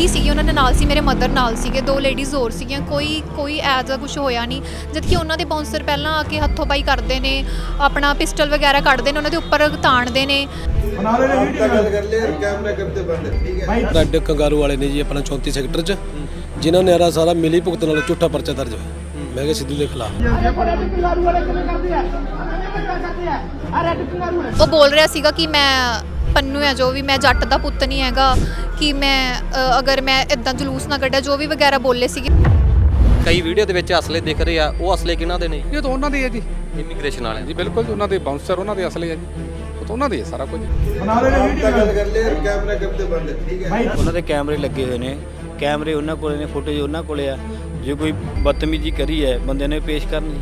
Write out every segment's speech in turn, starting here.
ਬੈਠੀ ਸੀਗੀ ਉਹਨਾਂ ਦੇ ਨਾਲ ਸੀ ਮੇਰੇ ਮਦਰ ਨਾਲ ਸੀਗੇ ਦੋ ਲੇਡੀਜ਼ ਹੋਰ ਸੀਗੀਆਂ ਕੋਈ ਕੋਈ ਐਜ਼ ਕੁਝ ਹੋਇਆ ਨਹੀਂ। ਜਦ ਕਿ ਉਹਨਾਂ ਦੇ ਬਾਉਂਸਰ ਪਹਿਲਾਂ ਆ ਕੇ ਹੱਥੋਂ ਪਾਈ ਕਰਦੇ ਨੇ ਆਪਣਾ ਪਿਸਟਲ ਵਗੈਰਾ ਕੱਢਦੇ ਨੇ ਉਹਨਾਂ ਦੇ ਉੱਪਰ ਤਾਣਦੇ ਨੇ। ਬਣਾ ਕੰਗਾਰੂ ਵਾਲੇ ਨੇ ਜੀ ਆਪਣਾ 34 ਸੈਕਟਰ 'ਚ ਜਿਨ੍ਹਾਂ ਨੇ ਆ ਸਾਰਾ ਮਿਲੀ ਭੁਗਤ ਨਾਲ ਝੂਠਾ ਪਰਚਾ ਦਰਜ ਹੋਇਆ। ਮੈਂ ਕਿਹਾ ਸਿੱਧੂ ਦੇ ਖਿਲਾਫ। ਉਹ ਬੋਲ ਰਿਹਾ ਸੀਗਾ ਕਿ ਮੈਂ ਪੰਨੂ ਹੈ ਜੋ ਵੀ ਮੈਂ ਜੱਟ ਦਾ ਪੁੱਤ ਨਹੀਂ ਹੈਗਾ ਕਿ ਮੈਂ ਅ, ਅਗਰ ਮੈਂ ਇਦਾਂ ਜਲੂਸ ਨਾ ਕੱਢਿਆ ਜੋ ਵੀ ਵਗੈਰਾ ਬੋਲੇ ਸੀਗੇ। ਕਈ ਵੀਡੀਓ ਦੇ ਵਿੱਚ ਅਸਲੇ ਦਿਖ ਰਹੇ ਆ ਉਹ ਅਸਲੇ ਕਿਹਨਾਂ ਦੇ ਨੇ? ਇਹ ਤਾਂ ਉਹਨਾਂ ਦੇ ਹੈ ਜੀ। ਇਮੀਗ੍ਰੇਸ਼ਨ ਵਾਲਿਆਂ ਜੀ ਦੇ ਬਿਲਕੁਲ ਜੀ, ਉਹਨਾਂ ਦੇ ਬਾਉਂਸਰ ਉਹਨਾਂ ਦੇ ਅਸਲੇ ਹੈ ਜੀ। ਉਹ ਤਾਂ ਉਹਨਾਂ ਦੇ ਹੈ ਸਾਰਾ ਕੁਝ। ਬਣਾ ਰਹੇ ਵੀਡੀਓ ਗੱਲ ਕਰ ਲੈ ਕੈਮਰਾ ਕਬ ਤੇ ਬੰਦ ਠੀਕ ਹੈ। ਉਹਨਾਂ ਦੇ ਕੈਮਰੇ ਲੱਗੇ ਹੋਏ ਨੇ। ਕੈਮਰੇ ਉਹਨਾਂ ਕੋਲੇ ਨੇ ਫੋਟੋ ਉਹਨਾਂ ਕੋਲੇ ਆ। ਜੇ ਕੋਈ ਬਦਤਮੀਜ਼ੀ ਕਰੀ ਹੈ ਬੰਦੇ ਨੇ ਪੇਸ਼ ਕਰਨੀ।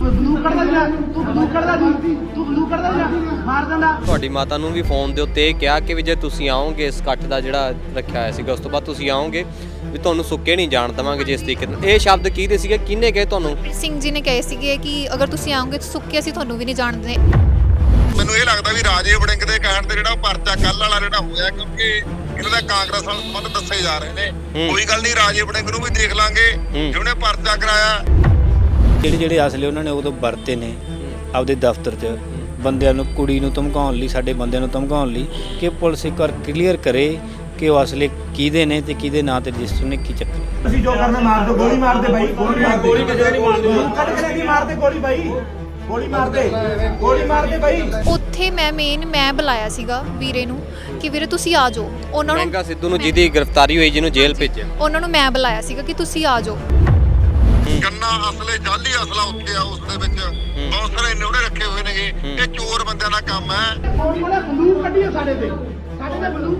ਤੁਹਾਡੀ ਮਾਤਾ ਨੂੰ ਵੀ ਫੋਨ ਦੇ ਉੱਤੇ ਕਿਹਾ ਕਿ ਵੀ ਜੇ ਤੁਸੀਂ ਆਓਗੇ ਇਸ ਇਕੱਠ ਦਾ ਜਿਹੜਾ ਰੱਖਿਆ ਹੋਇਆ ਸੀਗਾ ਉਸ ਤੋਂ ਬਾਅਦ ਤੁਸੀਂ ਆਓਗੇ ਵੀ ਤੁਹਾਨੂੰ ਸੁੱਕੇ ਨਹੀਂ ਜਾਣ ਦੇਵਾਂਗੇ ਜਿਸ ਤਰੀਕੇ ਨਾਲ। ਇਹ ਸ਼ਬਦ ਕਿਹਦੇ ਸੀਗੇ? ਕਿਹਨੇ ਕਹੇ ਤੁਹਾਨੂੰ? ਸਿੰਘ ਜੀ ਨੇ ਕਹੇ ਸੀਗੇ ਕਿ ਅਗਰ ਤੁਸੀਂ ਆਓਗੇ ਤਾਂ ਸੁੱਕੇ ਅਸੀਂ ਤੁਹਾਨੂੰ ਵੀ ਨਹੀਂ ਜਾਣਦੇ। ਮੈਨੂੰ ਇਹ ਲੱਗਦਾ ਵੀ ਰਾਜੇ ਵੜਿੰਗ ਦੇ ਕਹਿਣ ਤੇ ਜਿਹੜਾ ਪਰਚਾ ਕੱਲ ਵਾਲਾ ਜਿਹੜਾ ਹੋਇਆ ਕਿਉਂਕਿ ਇਹਨਾਂ ਦਾ ਕਾਂਗਰਸ ਨਾਲ ਸੰਬੰਧ ਦੱਸੇ ਜਾ ਰਹੇ ਨੇ। ਕੋਈ ਗੱਲ ਨਹੀਂ ਰਾਜੇ ਵੜਿੰਗ ਨੂੰ ਵੀ ਦੇਖ ਲਾਂਗੇ। ਜਿਹਨੇ ਪਰਚਾ ਕਰਾਇਆ। ਜਿਹੜੇ ਜਿਹੜੇ ਅਸਲੇ ਉਹਨਾਂ ਨੇ ਉਦੋਂ ਵਰਤੇ ਨੇ ਆਪਦੇ ਦਫ਼ਤਰ 'ਚ ਬੰਦਿਆਂ ਨੂੰ ਕੁੜੀ ਨੂੰ ਧਮਕਾਉਣ ਲਈ ਸਾਡੇ ਬੰਦਿਆਂ ਨੂੰ ਧਮਕਾਉਣ ਲਈ ਕਿ ਪੁਲਿਸ ਇੱਕ ਵਾਰ ਕਲੀਅਰ ਕਰੇ ਕਿ ਉਹ ਅਸਲੇ ਕਿਹਦੇ ਨੇ ਤੇ ਕਿਹਦੇ ਨਾਂ ਤੇ ਰਜਿਸਟਰ ਨੇ ਕੀ ਚੱਕਰ ਅਸੀਂ ਜੋ ਕਰਨਾ ਮਾਰ ਦੋ ਗੋਲੀ ਮਾਰ ਦੇ ਬਾਈ। ਗੋਲੀ ਮਾਰ ਗੋਲੀ ਨਹੀਂ ਦੋ ਕੱਢ ਕੇ ਨਹੀਂ ਮਾਰ ਦੇ ਗੋਲੀ ਬਾਈ। ਗੋਲੀ ਮਾਰ ਦੇ ਗੋਲੀ ਮਾਰ ਦੇ ਬਾਈ। ਉੱਥੇ ਮੈਂ ਮੇਨ ਮੈਂ ਬੁਲਾਇਆ ਸੀਗਾ ਵੀਰੇ ਨੂੰ ਕਿ ਵੀਰੇ ਤੁਸੀਂ ਆ ਜਾਓ। ਉਹਨਾਂ ਨੂੰ ਮਹਿੰਗਾ ਸਿੱਧੂ ਨੂੰ ਜਿਹਦੀ ਗ੍ਰਿਫਤਾਰੀ ਹੋਈ ਜਿਹਨੂੰ ਜੇਲ੍ਹ ਭੇਜਿਆ। ਉਹਨਾਂ ਨੂੰ ਮੈਂ ਬੁਲਾਇਆ ਸੀਗਾ ਕਿ ਤੁਸੀਂ ਆ ਜਾਓ। ਗੰਨਾ ਅਸਲੇ ਜਾਲੀ ਅਸਲਾ ਉੱਥੇ ਆ ਉਸ ਦੇ ਵਿੱਚ ਬਹੁਤ ਸਾਰੇ ਉਹਨੇ ਰੱਖੇ ਹੋਏ ਨੇਗੇ। ਇਹ ਚੋਰ ਬੰਦਿਆਂ ਦਾ ਕੰਮ ਹੈ। ਬੰਦੂਕ ਕੱਢੀ ਆ ਸਾਡੇ ਤੇ। ਸਾਡੇ ਤੇ ਬੰਦੂਕ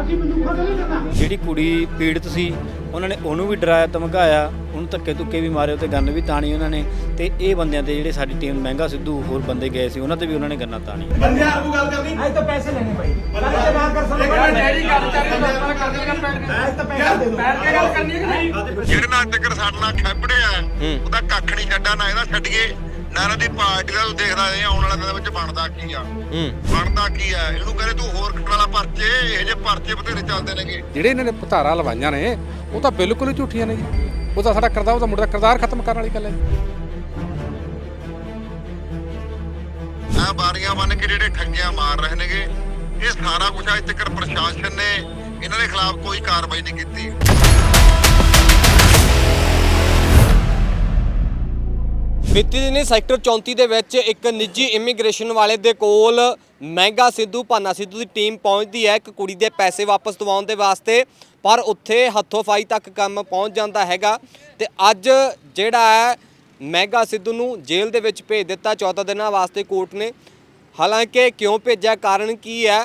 ਅਸੀਂ ਨਹੀਂ ਕਰਨਾ ਜਿਹੜੀ ਕੁੜੀ ਪੀੜਤ ਸੀ ਉਹਨਾਂ ਨੇ ਉਹਨੂੰ ਵੀ ਡਰਾਇਆ ਧਮਕਾਇਆ। ਧੱਕੇ ਧੁੱਕੇ ਵੀ ਮਾਰੇ ਤੇ ਗੰਨ ਵੀ ਤਾਣੀ ਉਹਨਾਂ ਨੇ ਤੇ ਇਹ ਬੰਦਿਆਂ ਤੇ ਜਿਹੜੇ ਸਾਡੀ ਟੀਮ ਮਹਿੰਗਾ ਸਿੱਧੂ ਹੋਰ ਬੰਦੇ ਗਏ ਸੀ ਉਹਨਾਂ ਤੇ ਵੀ ਉਹਨਾਂ ਨੇ ਗੰਨਾਂ ਤਾਣੀ। ਬੰਦਿਆਂ ਨੂੰ ਗੱਲ ਕਰਨੀ? ਅੱਜ ਤਾਂ ਪੈਸੇ ਲੈਣੇ ਬਾਈ ਗੱਲ ਤੇ ਬਾਤ ਕਰ ਸਕਦਾ ਡੈਡੀ ਗੱਲ ਚੱਲ ਰਹੀ ਅੱਜ ਤਾਂ ਪੈਸੇ ਦੇ ਦੋ ਬੈਠ ਕੇ ਗੱਲ ਕਰਨੀ ਹੈ ਕਿ ਨਹੀਂ? ਜਿਹੜੇ ਨਾਲ ਤੱਕ ਸਾਡੇ ਨਾਲ ਖੈਪੜਿਆ ਹੂੰ। ਉਹਦਾ ਕੱਖ ਨਹੀਂ ਛੱਡਾ ਨਾ ਇਹਦਾ ਛੱਡੀਏ ਨਾ ਇਹਨਾਂ ਦੀ ਪਾਰਟੀ ਦਾ ਦੇਖਦਾ ਇਹ ਆਉਣ ਵਾਲੇ ਦਿਨਾਂ ਦੇ ਵਿੱਚ ਬਣਦਾ ਕੀ ਆ। ਬਣਦਾ ਕੀ ਆ? ਇਹਨੂੰ ਕਹਿੰਦੇ ਤੂੰ ਹੋਰ ਕੱਟਣ ਵਾਲਾ ਪਰਚੇ ਇਹ ਜੇ ਪਰਚੇ ਬਥੇਰੇ ਚੱਲਦੇ ਨੇਗੇ। ਜਿਹੜੇ ਇਹਨਾਂ ਨੇ ਧਾਰਾ ਲਵਾਈਆਂ ਨੇ ਉਹ ਤਾਂ ਬਿਲਕੁਲ ਹੀ ਝੂਠੀਆਂ ਨੇ ਜੀ। ਉਹ ਤਾਂ ਸਾਡਾ ਕਰਦਾ ਉਹਦਾ ਮੁੰਡਾ ਕਿਰਦਾਰ ਖਤਮ ਕਰਨ ਵਾਲੀ ਗੱਲ ਹੈ। ਆ ਬਾਰੀਆਂ ਬੰਨ ਕੇ ਜਿਹੜੇ ਠੱਗੀਆਂ ਮਾਰ ਰਹੇ ਨੇਗੇ ਇਹ ਸਾਰਾ ਕੁਝ ਅੱਜ ਤੱਕ ਪ੍ਰਸ਼ਾਸਨ ਨੇ ਇਹਨਾਂ ਦੇ ਖਿਲਾਫ ਕੋਈ ਕਾਰਵਾਈ ਨਹੀਂ ਕੀਤੀ। ਬੀਤੀ ਦਿਨੀ ਸੈਕਟਰ 34 ਦੇ ਵਿੱਚ ਇੱਕ ਨਿੱਜੀ ਇਮੀਗ੍ਰੇਸ਼ਨ ਵਾਲੇ ਦੇ ਕੋਲ ਮਹਿੰਗਾ ਸਿੱਧੂ ਭਾਨਾ ਸਿੱਧੂ ਦੀ ਟੀਮ ਪਹੁੰਚਦੀ ਹੈ। ਇੱਕ ਕੁੜੀ ਦੇ ਪੈਸੇ ਵਾਪਸ ਦਿਵਾਉਣ ਦੇ ਵਾਸਤੇ ਪਰ ਉੱਥੇ ਹੱਥੋਂ ਫਾਈ ਤੱਕ ਕੰਮ ਪਹੁੰਚ ਜਾਂਦਾ ਹੈਗਾ ਤੇ ਅੱਜ ਜਿਹੜਾ ਹੈ ਮਹਿੰਗਾ ਸਿੱਧੂ ਨੂੰ ਜੇਲ੍ਹ ਦੇ ਵਿੱਚ ਭੇਜ ਦਿੱਤਾ 14 ਦਿਨਾਂ ਵਾਸਤੇ ਕੋਰਟ ਨੇ। ਹਾਲਾਂਕਿ ਕਿਉਂ ਭੇਜਿਆ? ਕਾਰਨ ਕੀ ਹੈ?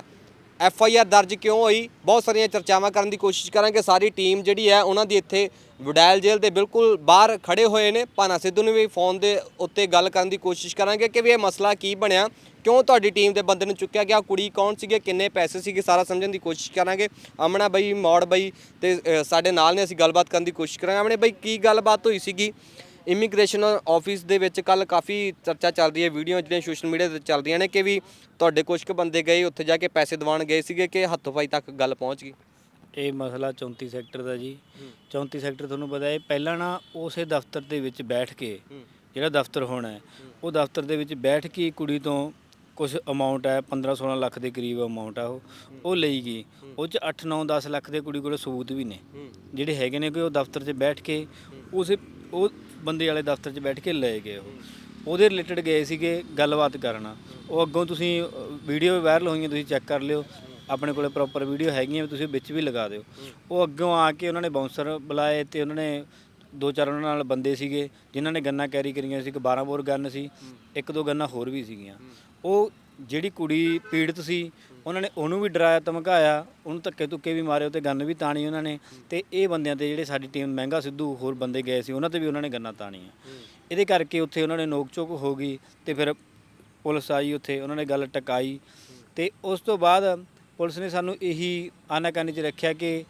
ਐਫ ਆਈ ਆਰ ਦਰਜ ਕਿਉਂ ਹੋਈ? ਬਹੁਤ ਸਾਰੀਆਂ ਚਰਚਾਵਾਂ ਕਰਨ ਦੀ ਕੋਸ਼ਿਸ਼ ਕਰਾਂਗੇ। ਸਾਰੀ ਟੀਮ ਜਿਹੜੀ ਹੈ ਉਹਨਾਂ ਦੀ ਇੱਥੇ ਵਡੈਲ ਜੇਲ੍ਹ ਦੇ ਬਿਲਕੁਲ ਬਾਹਰ ਖੜੇ ਹੋਏ ਨੇ। ਭਾਨਾ ਸਿੱਧੂ ਨੂੰ ਵੀ ਫੋਨ ਦੇ ਉੱਤੇ ਗੱਲ ਕਰਨ ਦੀ ਕੋਸ਼ਿਸ਼ ਕਰਾਂਗੇ ਕਿ ਵੀ ਇਹ ਮਸਲਾ ਕੀ ਬਣਿਆ? ਕਿਉਂ ਤੁਹਾਡੀ ਟੀਮ ਦੇ ਬੰਦੇ ਨੂੰ ਚੁੱਕਿਆ ਗਿਆ? ਕੁੜੀ ਕੌਣ ਸੀਗੇ? ਕਿੰਨੇ ਪੈਸੇ ਸੀਗੇ? ਸਾਰਾ ਸਮਝਣ ਦੀ ਕੋਸ਼ਿਸ਼ ਕਰਾਂਗੇ। ਅਮਨਾ ਬਈ ਮੌੜ ਬਈ ਤੇ ਅ, ਸਾਡੇ ਨਾਲ ਨੇ। ਅਸੀਂ ਗੱਲਬਾਤ ਕਰਨ ਦੀ ਕੋਸ਼ਿਸ਼ ਕਰਾਂਗੇ। ਅਮਨੇ ਬਈ ਕੀ ਗੱਲਬਾਤ ਹੋਈ ਸੀਗੀ? ਇਮੀਗ੍ਰੇਸ਼ਨ ਆਫਿਸ ਦੇ ਵਿੱਚ ਕੱਲ ਕਾਫੀ ਚਰਚਾ ਚੱਲ ਰਹੀ ਹੈ। ਵੀਡੀਓ ਜਿਹੜੀਆਂ ਸੋਸ਼ਲ ਮੀਡੀਆ ਤੇ ਚੱਲਦੀਆਂ ਨੇ ਕਿ ਵੀ ਤੁਹਾਡੇ ਕੁਝ ਕੁ ਬੰਦੇ ਗਏ ਉੱਥੇ ਜਾ ਕੇ ਪੈਸੇ ਦਿਵਾਉਣ ਗਏ ਸੀਗੇ ਕਿ ਹੱਥੋਂ ਪਾਈ ਤੱਕ ਗੱਲ ਪਹੁੰਚ ਗਈ? ਇਹ ਮਸਲਾ 34 ਸੈਕਟਰ ਦਾ ਜੀ। 34 ਸੈਕਟਰ ਤੁਹਾਨੂੰ ਪਤਾ ਹੈ ਪਹਿਲਾਂ ਨਾ ਉਸੇ ਦਫ਼ਤਰ ਦੇ ਵਿੱਚ ਬੈਠ ਕੇ ਜਿਹੜਾ ਦਫ਼ਤਰ ਹੋਣਾ ਹੈ ਉਹ ਦਫ਼ਤਰ ਦੇ ਵਿੱਚ ਬੈਠ ਕੇ ਕੁੜੀ ਤੋਂ ਕੁਝ ਅਮਾਉਂਟ ਹੈ 15 16 ਲੱਖ ਦੇ ਕਰੀਬ ਅਮਾਉਂਟ ਆ ਉਹ। ਉਹ ਲਈ ਗਈ। ਉਹ ਚ 8 9 10 ਲੱਖ ਦੇ ਕੁੜੀ ਕੋਲ ਸਬੂਤ ਵੀ ਨੇ। ਜਿਹੜੇ ਹੈਗੇ ਨੇ ਕਿ ਉਹ ਦਫ਼ਤਰ 'ਚ ਬੈਠ ਕੇ ਉਸੇ ਉਹ ਬੰਦੇ ਵਾਲੇ ਦਫ਼ਤਰ 'ਚ ਬੈਠ ਕੇ ਲਏ ਗਏ ਉਹ। ਉਹਦੇ ਰਿਲੇਟਡ ਗਏ ਸੀਗੇ ਗੱਲਬਾਤ ਕਰਨਾ। ਉਹ ਅੱਗੋਂ ਤੁਸੀਂ ਵੀਡੀਓ ਵਾਇਰਲ ਹੋਈਆਂ ਤੁਸੀਂ ਚੈੱਕ ਕਰ ਲਿਓ। ਆਪਣੇ ਕੋਲੇ ਪ੍ਰੋਪਰ ਵੀਡੀਓ ਹੈਗੀਆਂ ਤੁਸੀਂ ਵਿੱਚ ਵੀ ਲਗਾ ਦਿਓ। ਉਹ ਅੱਗੋਂ ਆ ਕੇ ਉਹਨਾਂ ਨੇ ਬਾਉਂਸਰ ਬੁਲਾਏ ਤੇ ਉਹਨਾਂ ਨੇ ਦੋ ਚਾਰ ਉਹਨਾਂ ਨਾਲ ਬੰਦੇ ਸੀਗੇ ਜਿਨ੍ਹਾਂ ਨੇ ਗੰਨਾ ਕੈਰੀ ਕਰੀਆਂ ਸੀ ਇੱਕ 12 ਬੋਰ ਗੰਨ ਸੀ ਇੱਕ ਦੋ ਗੰਨਾ ਹੋਰ ਵੀ ਸੀਗੀਆਂ। ਉਹ ਜਿਹੜੀ ਕੁੜੀ ਪੀੜਤ ਸੀ ਉਹਨਾਂ ਨੇ ਉਹਨੂੰ ਵੀ ਡਰਾਇਆ ਧਮਕਾਇਆ ਉਹਨੂੰ ਧੱਕੇ ਧੁੱਕੇ ਵੀ ਮਾਰੇ ਤੇ ਗੰਨ ਵੀ ਤਾਣੀ ਉਹਨਾਂ ਨੇ। ਤੇ ਇਹ ਬੰਦਿਆਂ ਤੇ ਜਿਹੜੇ ਸਾਡੀ ਟੀਮ ਮਹਿੰਗਾ ਸਿੱਧੂ ਹੋਰ ਬੰਦੇ ਗਏ ਸੀ ਉਹਨਾਂ ਤੇ ਵੀ ਉਹਨਾਂ ਨੇ ਗੰਨਾ ਤਾਣੀਆਂ। ਇਹਦੇ ਕਰਕੇ ਉੱਥੇ ਉਹਨਾਂ ਨੇ ਨੋਕ ਝੋਕ ਹੋ ਗਈ ਤੇ ਫਿਰ ਪੁਲਿਸ ਆਈ ਉੱਥੇ ਉਹਨਾਂ ਨੇ ਗੱਲ ਟਕਾਈ। ਤੇ ਉਸ ਤੋਂ ਬਾਅਦ ਪੁਲਿਸ ਨੇ ਸਾਨੂੰ ਇਹੀ ਆਨਾਕਾਨੀ 'ਚ ਰੱਖਿਆ ਕਿ